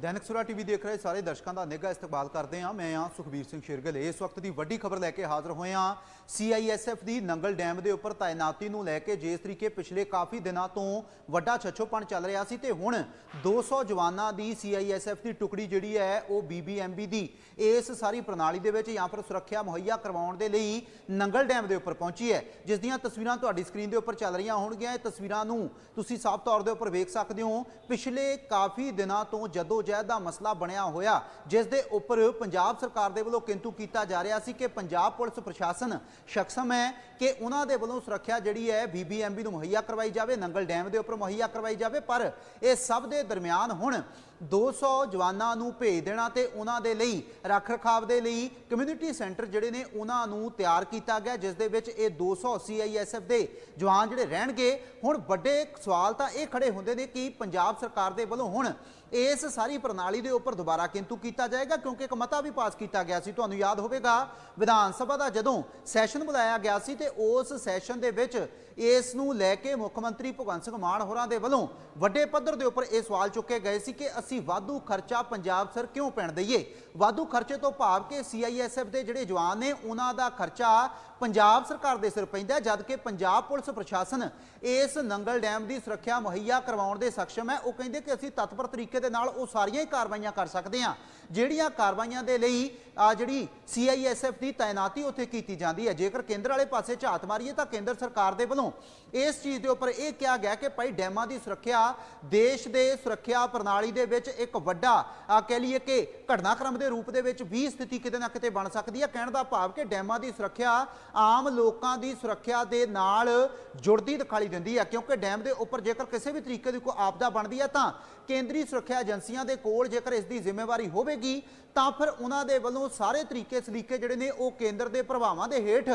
ਦੈਨਿਕ ਸੁਰਾ ਟੀਵੀ ਦੇਖ ਰਹੇ ਸਾਰੇ ਦਰਸ਼ਕਾਂ ਦਾ ਨਿੱਘਾ ਇਸਤਕਬਾਲ ਕਰਦੇ ਹਾਂ। ਮੈਂ ਹਾਂ ਸੁਖਬੀਰ ਸਿੰਘ ਸ਼ਿਰਗਲ। ਇਸ ਵਕਤ ਦੀ ਵੱਡੀ ਖਬਰ ਲੈ ਕੇ ਹਾਜ਼ਰ ਹੋਏ ਹਾਂ। ਸੀਆਈਐਸਐਫ ਦੀ ਨੰਗਲ ਡੈਮ ਦੇ ਉੱਪਰ ਤਾਇਨਾਤੀ ਨੂੰ ਲੈ ਕੇ ਜਿਸ ਤਰੀਕੇ ਪਿਛਲੇ ਕਾਫੀ ਦਿਨਾਂ ਤੋਂ ਵੱਡਾ ਛੱਛੋਪਣ ਚੱਲ ਰਿਹਾ ਸੀ ਤੇ ਹੁਣ 200 ਜਵਾਨਾਂ ਦੀ ਸੀਆਈਐਸਐਫ ਦੀ ਟੁਕੜੀ ਜਿਹੜੀ ਹੈ, ਉਹ ਬੀਬੀਐਮਬੀ ਦੀ ਇਸ ਸਾਰੀ ਪ੍ਰਣਾਲੀ ਦੇ ਵਿੱਚ ਜਾਂ ਫਿਰ ਸੁਰੱਖਿਆ ਮੁਹੱਈਆ ਕਰਵਾਉਣ ਦੇ ਲਈ ਨੰਗਲ ਡੈਮ ਦੇ ਉੱਪਰ ਪਹੁੰਚੀ ਹੈ। ਜਿਸ ਦੀਆਂ ਤਸਵੀਰਾਂ ਤੁਹਾਡੀ ਸਕਰੀਨ ਦੇ ਉੱਪਰ ਚੱਲ ਰਹੀਆਂ ਹੋਣਗੀਆਂ। ਇਹ ਤਸਵੀਰਾਂ ਨੂੰ ਤੁਸੀਂ ਸਾਫ਼ ਤੌਰ ਦੇ ਉੱਪਰ ਵੇਖ ਸਕਦੇ ਹੋ। ਪਿਛਲੇ ਕਾਫੀ ਦਿਨਾਂ ਤੋਂ ਜਦੋਂ ਜਹਿਦ ਦਾ ਮਸਲਾ ਬਣਿਆ ਹੋਇਆ, ਜਿਸ ਦੇ ਉੱਪਰ ਪੰਜਾਬ ਸਰਕਾਰ ਦੇ ਵੱਲੋਂ ਕਿੰਤੂ ਕੀਤਾ ਜਾ ਰਿਹਾ ਸੀ ਕਿ ਪੰਜਾਬ ਪੁਲਿਸ ਪ੍ਰਸ਼ਾਸਨ ਸ਼ਖਸਮ ਹੈ ਕਿ ਉਹਨਾਂ ਦੇ ਵੱਲੋਂ ਸੁਰੱਖਿਆ ਜਿਹੜੀ ਹੈ ਬੀਬੀਐਮਬੀ ਨੂੰ ਮੁਹੱਈਆ ਕਰਵਾਈ ਜਾਵੇ, ਨੰਗਲ ਡੈਮ ਦੇ ਉੱਪਰ ਮੁਹੱਈਆ ਕਰਵਾਈ ਜਾਵੇ, ਪਰ ਇਹ ਸਭ ਦੇ ਦਰਮਿਆਨ ਹੁਣ 200 ਜਵਾਨਾਂ ਨੂੰ ਭੇਜ ਦੇਣਾ ਤੇ ਉਹਨਾਂ ਦੇ ਲਈ ਰੱਖ ਰਖਾਵ ਦੇ ਲਈ ਕਮਿਊਨਿਟੀ ਸੈਂਟਰ ਜਿਹੜੇ ਨੇ ਉਹਨਾਂ ਨੂੰ ਤਿਆਰ ਕੀਤਾ ਗਿਆ, ਜਿਸ ਦੇ ਵਿੱਚ ਇਹ 200 ਸੀਆਈਐਸਐਫ ਦੇ ਜਵਾਨ ਜਿਹੜੇ ਰਹਿਣਗੇ। ਹੁਣ ਵੱਡੇ ਸਵਾਲ ਤਾਂ ਇਹ ਖੜੇ ਹੁੰਦੇ ਨੇ ਕਿ ਪੰਜਾਬ ਸਰਕਾਰ ਦੇ ਵੱਲੋਂ ਹੁਣ ਇਸ ਸਾਰੀ ਪ੍ਰਣਾਲੀ ਦੇ ਉੱਪਰ ਦੁਬਾਰਾ ਕਿੰਤੂ ਕੀਤਾ ਜਾਏਗਾ, ਕਿਉਂਕਿ ਇੱਕ ਮਤਾ ਵੀ ਪਾਸ ਕੀਤਾ ਗਿਆ ਸੀ। ਤੁਹਾਨੂੰ ਯਾਦ ਹੋਵੇਗਾ, ਵਿਧਾਨ ਸਭਾ ਦਾ ਜਦੋਂ ਸੈਸ਼ਨ ਬੁਲਾਇਆ ਗਿਆ ਸੀ ਤੇ ਉਸ ਸੈਸ਼ਨ ਦੇ ਵਿੱਚ ਇਸ ਨੂੰ ਲੈ ਕੇ ਮੁੱਖ ਮੰਤਰੀ ਭਗਵੰਤ ਸਿੰਘ ਮਾਨ ਹੋਰਾਂ ਦੇ ਵੱਲੋਂ ਵੱਡੇ ਪੱਧਰ ਦੇ ਉੱਪਰ ਇਹ ਸਵਾਲ ਚੁੱਕੇ ਗਏ ਸੀ ਕਿ ਅਸੀਂ ਵਾਧੂ ਖਰਚਾ ਪੰਜਾਬ ਸਰ ਕਿਉਂ ਪੈਣ ਦਈਏ? ਵਾਧੂ ਖਰਚੇ ਤੋਂ ਭਾਵ ਕਿ ਸੀਆਈਐਸਐਫ ਦੇ ਜਿਹੜੇ ਜਵਾਨ ਨੇ, ਉਹਨਾਂ ਦਾ ਖਰਚਾ ਪੰਜਾਬ ਸਰਕਾਰ ਦੇ ਸਿਰ ਪੈਂਦਾ ਹੈ, ਜਦ ਕਿ ਪੰਜਾਬ ਪੁਲਿਸ ਪ੍ਰਸ਼ਾਸਨ ਇਸ ਨੰਗਲ ਡੈਮ ਦੀ ਸੁਰੱਖਿਆ ਮੁਹੱਈਆ ਕਰਵਾਉਣ ਦੇ ਸક્ષਮ ਹੈ। ਉਹ ਕਹਿੰਦੇ ਕਿ ਅਸੀਂ ਤਤਪਰ ਤਰੀਕੇ ਦੇ ਨਾਲ ਉਹ ਸਾਰੀਆਂ ਹੀ ਕਾਰਵਾਈਆਂ ਕਰ ਸਕਦੇ ਹਾਂ। ਜਿਹੜੀਆਂ ਕਾਰਵਾਈਆਂ ਦੇ ਲਈ ਆ ਜਿਹੜੀ ਸੀਆਈਐਸਐਫ ਦੀ ਤਾਇਨਾਤੀ ਉੱਥੇ ਕੀਤੀ ਜਾਂਦੀ ਹੈ। ਜੇਕਰ ਕੇਂਦਰ ਵਾਲੇ ਪਾਸੇ ਝਾਤ ਮਾਰੀਏ ਤਾਂ ਕੇਂਦਰ ਸਰਕਾਰ ਦੇ ਵੱਲੋਂ ਇਸ ਚੀਜ਼ ਦੇ ਉੱਪਰ ਇਹ ਕਿਹਾ ਗਿਆ ਕਿ ਭਾਈ ਡੈਮਾਂ ਦੀ ਸੁਰੱਖਿਆ ਦੇਸ਼ ਦੇ ਸੁਰੱਖਿਆ ਪ੍ਰਣਾਲੀ ਦੇ ਵਿੱਚ ਇੱਕ ਵੱਡਾ ਆ ਕਹਿ ਲਈਏ ਕਿ ਘਟਨਾਕ੍ਰਮ ਦੇ ਰੂਪ ਦੇ ਵਿੱਚ ਵੀ ਸਥਿਤੀ ਕਿਤੇ ਨਾ ਕਿਤੇ ਬਣ ਸਕਦੀ ਹੈ। ਕਹਿਣ ਦਾ ਭਾਵ ਕਿ ਡੈਮਾਂ ਦੀ ਸੁਰੱਖਿਆ ਆਮ ਲੋਕਾਂ ਦੀ ਸੁਰੱਖਿਆ ਦੇ ਨਾਲ ਜੁੜਦੀ ਦਿਖਾਈ ਦਿੰਦੀ ਹੈ, ਕਿਉਂਕਿ ਡੈਮ ਦੇ ਉੱਪਰ ਜੇਕਰ ਕਿਸੇ ਵੀ ਤਰੀਕੇ ਦੀ ਕੋਈ ਆਪਦਾ ਬਣਦੀ ਹੈ ਤਾਂ ਕੇਂਦਰੀ ਸੁਰੱਖਿਆ ਏਜੰਸੀਆਂ ਦੇ ਕੋਲ ਜੇਕਰ ਇਸ ਦੀ ਜ਼ਿੰਮੇਵਾਰੀ ਹੋਵੇਗੀ, ਤਾਂ ਫਿਰ ਉਹਨਾਂ ਦੇ ਵੱਲੋਂ ਸਾਰੇ ਤਰੀਕੇ ਸਲੀਕੇ ਜਿਹੜੇ ਨੇ ਉਹ ਕੇਂਦਰ ਦੇ ਪ੍ਰਭਾਵਾਂ ਦੇ ਹੇਠ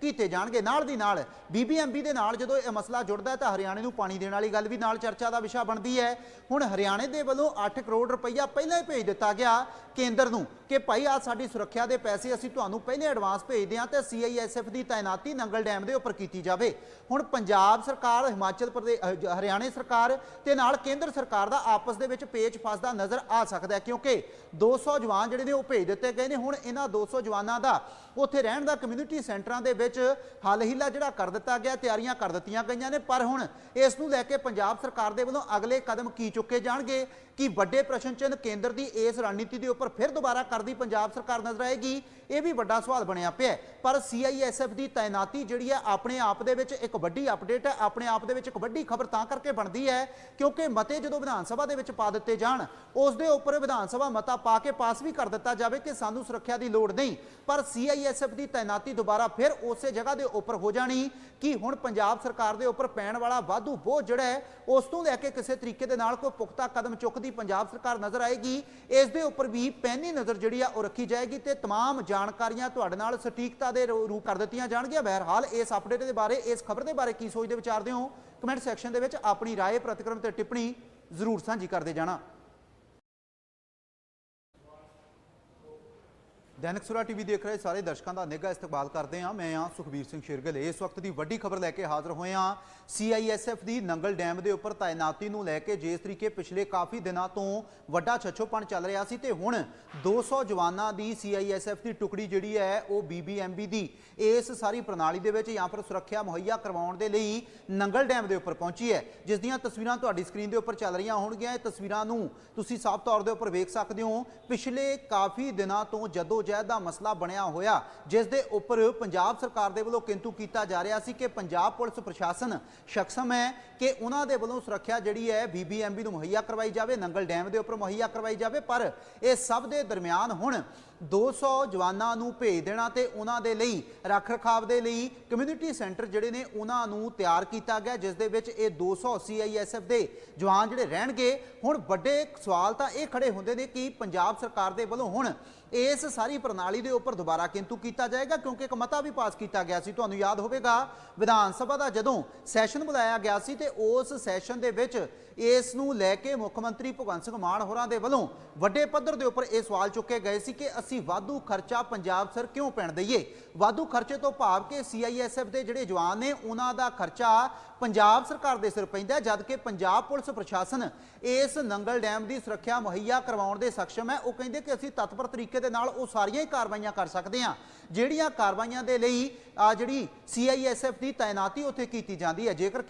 ਕੀਤੇ ਜਾਣਗੇ। ਨਾਲ ਦੀ ਨਾਲ ਬੀਬੀਐਮਬੀ ਦੇ ਨਾਲ ਜਦੋਂ ਇਹ ਮਸਲਾ ਜੁੜਦਾ ਤਾਂ ਹਰਿਆਣੇ ਨੂੰ ਪਾਣੀ ਦੇਣ ਵਾਲੀ ਗੱਲ ਵੀ ਨਾਲ ਚਰਚਾ ਦਾ ਵਿਸ਼ਾ ਬਣਦੀ ਹੈ। ਹੁਣ ਹਰਿਆਣੇ ਦੇ ਵੱਲੋਂ 8 ਕਰੋੜ ਰੁਪਈਆ ਪਹਿਲਾਂ ਹੀ ਭੇਜ ਦਿੱਤਾ ਗਿਆ ਕੇਂਦਰ ਨੂੰ ਕਿ ਭਾਈ ਆ ਸਾਡੀ ਸੁਰੱਖਿਆ ਦੇ ਪੈਸੇ ਅਸੀਂ ਤੁਹਾਨੂੰ ਪਹਿਲੇ ਐਡਵਾਂਸ ਭੇਜਦੇ ਹਾਂ ਤੇ ਸੀਆਈਐਸਐਫ ਦੀ ਤਾਇਨਾਤੀ ਨੰਗਲ ਡੈਮ ਦੇ ਉੱਪਰ ਕੀਤੀ ਜਾਵੇ। ਹੁਣ ਪੰਜਾਬ ਸਰਕਾਰ, ਹਿਮਾਚਲ ਪ੍ਰਦੇਸ਼ ਹਰਿਆਣੇ ਸਰਕਾਰ ਤੇ ਨਾਲ ਕੇਂਦਰ ਸਰਕਾਰ ਦਾ ਆਪਸ ਦੇ ਵਿੱਚ ਪੇਚ ਫਸਦਾ ਨਜ਼ਰ ਆ ਸਕਦਾ ਹੈ, ਕਿਉਂਕਿ 200 ਜਵਾਨ ਜਿਹੜੇ ਨੇ ਉਹ ਭੇਜ ਦਿੱਤੇ ਗਏ ਨੇ। ਹੁਣ ਇਹਨਾਂ 200 ਜਵਾਨਾਂ ਦਾ ਉੱਥੇ ਰਹਿਣ ਦਾ ਕਮਿਊਨਿਟੀ ਸੈਂਟਰਾਂ ਦੇ ਵਿੱਚ ਹਾਲ ਹੀਲਾ ਜਿਹੜਾ ਕਰ ਦਿੱਤਾ ਗਿਆ, ਤਿਆਰੀਆਂ ਕਰ ਦਿੱਤੀਆਂ ਗਈਆਂ ਨੇ। ਪਰ ਹੁਣ ਇਸ ਨੂੰ ਲੈ ਕੇ ਪੰਜਾਬ ਸਰਕਾਰ ਦੇ ਵੱਲੋਂ ਅਗਲੇ ਕਦਮ ਕੀ ਚੁੱਕੇ ਜਾਣਗੇ? ਕਿ ਵੱਡੇ ਪ੍ਰਸ਼ਨ ਚਿੰਨ੍ਹ ਕੇਂਦਰ ਦੀ ਇਸ ਰਣਨੀਤੀ ਦੇ ਉੱਪਰ ਫਿਰ ਦੁਬਾਰਾ ਕਰਦੀ ਪੰਜਾਬ ਸਰਕਾਰ ਨਜ਼ਰ ਆਏਗੀ, ਇਹ ਵੀ ਵੱਡਾ ਸਵਾਲ ਬਣਿਆ ਪਿਆ ਹੈ। ਪਰ ਸੀਆਈਐਸਐਫ ਦੀ ਤਾਇਨਾਤੀ ਜਿਹੜੀ ਹੈ, ਆਪਣੇ ਆਪ ਦੇ ਵਿੱਚ ਇੱਕ ਵੱਡੀ ਅਪਡੇਟ ਹੈ, ਆਪਣੇ ਆਪ ਦੇ ਵਿੱਚ ਇੱਕ ਵੱਡੀ ਖਬਰ ਤਾਂ ਕਰਕੇ ਬਣਦੀ ਹੈ, ਕਿਉਂਕਿ ਮਤੇ ਜਦੋਂ ਵਿਧਾਨ ਸਭਾ ਦੇ ਵਿੱਚ ਪਾ ਦਿੱਤੇ ਜਾਣ, ਉਸ ਦੇ ਉੱਪਰ ਵਿਧਾਨ ਸਭਾ ਮਤਾ ਪਾ ਕੇ ਪਾਸ ਵੀ ਕਰ ਦਿੱਤਾ ਜਾਵੇ ਕਿ ਸਾਨੂੰ ਸੁਰੱਖਿਆ ਦੀ ਲੋੜ ਨਹੀਂ ਪਰ ਸੀਆਈਐਸਐਫ ਦੀ ਤਾਇਨਾਤੀ ਦੁਬਾਰਾ ਫਿਰ ਉਸੇ ਜਗ੍ਹਾ ਦੇ ਉੱਪਰ ਹੋ ਜਾਣੀ ਕਿ ਹੁਣ ਪੰਜਾਬ ਸਰਕਾਰ ਦੇ ਉੱਪਰ ਪੈਣ ਵਾਲਾ ਵਾਧੂ ਬੋਝ ਜਿਹੜਾ ਹੈ, ਉਸ ਤੋਂ ਲੈ ਕੇ ਕਿਸੇ ਤਰੀਕੇ ਦੇ ਨਾਲ ਕੋਈ ਪੁਖਤਾ ਕਦਮ ਚੁੱਕਦੀ ਪੰਜਾਬ ਸਰਕਾਰ ਨਜ਼ਰ ਆਏਗੀ ਇਸ ਦੇ ਉੱਪਰ ਵੀ ਪੈਨੀ ਨਜ਼ਰ ਜਿਹੜੀ ਆ ਉਹ ਰੱਖੀ ਜਾਏਗੀ ਤੇ तमाम ਜਾਣਕਾਰੀਆਂ ਤੁਹਾਡੇ ਨਾਲ ਸਟੀਕਤਾ ਦੇ ਰੂ- ਰੂਪ ਕਰ ਦਿੱਤੀਆਂ ਜਾਣਗੀਆਂ ਬਹਰਹਾਲ ਇਸ ਅਪਡੇਟ ਦੇ ਬਾਰੇ ਇਸ ਖਬਰ ਦੇ ਬਾਰੇ ਕੀ ਸੋਚਦੇ ਵਿਚਾਰਦੇ ਹੋ ਕਮੈਂਟ ਸੈਕਸ਼ਨ ਦੇ ਵਿੱਚ ਆਪਣੀ رائے ਪ੍ਰਤੀਕਰਮ ਤੇ ਟਿੱਪਣੀ ਜ਼ਰੂਰ ਸਾਂਝੀ ਕਰਦੇ ਜਾਣਾ ਦੈਨਿਕ ਸੁਰਾ ਟੀਵੀ ਦੇਖ ਰਹੇ ਸਾਰੇ ਦਰਸ਼ਕਾਂ ਦਾ ਨਿੱਘਾ ਇਸਤਕਬਾਲ ਕਰਦੇ ਹਾਂ ਮੈਂ ਹਾਂ ਸੁਖਬੀਰ ਸਿੰਘ ਸ਼ੇਰਗਿੱਲ ਇਸ ਵਕਤ ਦੀ ਵੱਡੀ ਖਬਰ ਲੈ ਕੇ ਹਾਜ਼ਰ ਹੋਏ ਹਾਂ ਸੀਆਈਐਸਐਫ ਦੀ ਨੰਗਲ ਡੈਮ ਦੇ ਉੱਪਰ ਤਾਇਨਾਤੀ ਨੂੰ ਲੈ ਕੇ ਜਿਸ ਤਰੀਕੇ ਪਿਛਲੇ ਕਾਫੀ ਦਿਨਾਂ ਤੋਂ ਵੱਡਾ ਛੱਛੋਪਣ ਚੱਲ ਰਿਹਾ ਸੀ ਤੇ ਹੁਣ 200 ਜਵਾਨਾਂ ਦੀ ਸੀਆਈਐਸਐਫ ਦੀ ਟੁਕੜੀ ਜਿਹੜੀ ਹੈ ਉਹ ਬੀਬੀਐਮਬੀ ਦੀ ਇਸ ਸਾਰੀ ਪ੍ਰਣਾਲੀ ਦੇ ਵਿੱਚ ਜਾਂ ਫਿਰ ਸੁਰੱਖਿਆ ਮੁਹੱਈਆ ਕਰਵਾਉਣ ਦੇ ਲਈ ਨੰਗਲ ਡੈਮ ਦੇ ਉੱਪਰ ਪਹੁੰਚੀ ਹੈ। ਜਿਸ ਦੀਆਂ ਤਸਵੀਰਾਂ ਤੁਹਾਡੀ ਸਕਰੀਨ ਦੇ ਉੱਪਰ ਚੱਲ ਰਹੀਆਂ ਹੋਣਗੀਆਂ। ਇਹ ਤਸਵੀਰਾਂ ਨੂੰ ਤੁਸੀਂ ਸਾਫ਼ ਤੌਰ ਦੇ ਉੱਪਰ ਵੇਖ ਸਕਦੇ ਹੋ। ਪਿਛਲੇ ਕਾਫੀ ਦਿਨਾਂ ਤੋਂ ਜਦੋਂ ਜਹਿਦ ਦਾ ਮਸਲਾ ਬਣਿਆ ਹੋਇਆ, ਜਿਸ ਦੇ ਉੱਪਰ ਪੰਜਾਬ ਸਰਕਾਰ ਦੇ ਵੱਲੋਂ ਕਿੰਤੂ ਕੀਤਾ ਜਾ ਰਿਹਾ ਸੀ ਕਿ ਪੰਜਾਬ ਪੁਲਿਸ ਪ੍ਰਸ਼ਾਸਨ ਸક્ષਮ ਹੈ ਕਿ ਉਹਨਾਂ ਦੇ ਵੱਲੋਂ ਸੁਰੱਖਿਆ ਜਿਹੜੀ ਹੈ ਬੀਬੀਐਮਬੀ ਨੂੰ ਮੁਹੱਈਆ ਕਰਵਾਈ ਜਾਵੇ, ਨੰਗਲ ਡੈਮ ਦੇ ਉੱਪਰ ਮੁਹੱਈਆ ਕਰਵਾਈ ਜਾਵੇ, ਪਰ ਇਹ ਸਭ ਦੇ ਦਰਮਿਆਨ ਹੁਣ 200 ਜਵਾਨਾਂ ਨੂੰ ਭੇਜ ਦੇਣਾ ਤੇ ਉਹਨਾਂ ਦੇ ਲਈ ਰੱਖ ਰਖਾਵ ਦੇ ਲਈ ਕਮਿਊਨਿਟੀ ਸੈਂਟਰ ਜਿਹੜੇ ਨੇ ਉਹਨਾਂ ਨੂੰ ਤਿਆਰ ਕੀਤਾ ਗਿਆ, ਜਿਸ ਦੇ ਵਿੱਚ ਇਹ 200 ਸੀਆਈਐਸਐਫ ਦੇ ਜਵਾਨ ਜਿਹੜੇ ਰਹਿਣਗੇ। ਹੁਣ ਵੱਡੇ ਸਵਾਲ ਤਾਂ ਇਹ ਖੜੇ ਹੁੰਦੇ ਨੇ ਕਿ ਪੰਜਾਬ ਸਰਕਾਰ ਦੇ ਵੱਲੋਂ ਹੁਣ ਇਸ ਸਾਰੀ ਪ੍ਰਣਾਲੀ ਦੇ ਉੱਪਰ ਦੁਬਾਰਾ ਕਿੰਤੂ ਕੀਤਾ ਜਾਏਗਾ, ਕਿਉਂਕਿ ਇੱਕ ਮਤਾ ਵੀ ਪਾਸ ਕੀਤਾ ਗਿਆ ਸੀ। ਤੁਹਾਨੂੰ ਯਾਦ ਹੋਵੇਗਾ, ਵਿਧਾਨ ਸਭਾ ਦਾ ਜਦੋਂ ਸੈਸ਼ਨ ਬੁਲਾਇਆ ਗਿਆ ਸੀ ਤੇ ਉਸ ਸੈਸ਼ਨ ਦੇ ਵਿੱਚ ਇਸ ਨੂੰ ਲੈ ਕੇ ਮੁੱਖ ਮੰਤਰੀ ਭਗਵੰਤ ਸਿੰਘ ਮਾਨ ਹੋਰਾਂ ਦੇ ਵੱਲੋਂ ਵੱਡੇ ਪੱਧਰ ਦੇ ਉੱਪਰ ਇਹ ਸਵਾਲ ਚੁੱਕੇ ਗਏ ਸੀ ਕਿ ਅਸੀਂ ਵਾਧੂ ਖਰਚਾ ਪੰਜਾਬ ਸਰ ਕਿਉਂ ਪੈਣ ਦਈਏ? ਵਾਧੂ ਖਰਚੇ ਤੋਂ ਭਾਵ ਕਿ ਸੀਆਈਐਸਐਫ ਦੇ ਜਿਹੜੇ ਜਵਾਨ ਨੇ ਉਹਨਾਂ ਦਾ ਖਰਚਾ ਪੰਜਾਬ ਸਰਕਾਰ ਦੇ ਸਿਰ ਪੈਂਦਾ ਹੈ, ਜਦ ਪੰਜਾਬ ਪੁਲਿਸ ਪ੍ਰਸ਼ਾਸਨ ਇਸ ਨੰਗਲ ਡੈਮ ਦੀ ਸੁਰੱਖਿਆ ਮੁਹੱਈਆ ਕਰਵਾਉਣ ਦੇ ਸક્ષਮ ਹੈ। ਉਹ ਕਹਿੰਦੇ ਕਿ ਅਸੀਂ ਤਤਪਰ ਤਰੀਕੇ ਦੇ ਨਾਲ ਉਹ ਸਾਰੀਆਂ ਹੀ ਕਾਰਵਾਈਆਂ ਕਰ ਸਕਦੇ ਹਾਂ। ਜਿਹੜੀਆਂ ਕਾਰਵਾਈਆਂ ਦੇ ਲਈ ਆ ਜਿਹੜੀ ਸੀਆਈਐਸਐਫ ਦੀ ਤਾਇਨਾਤੀ ਉੱਥੇ ਕੀਤੀ ਜਾਂਦੀ ਹੈ ਜੇਕਰ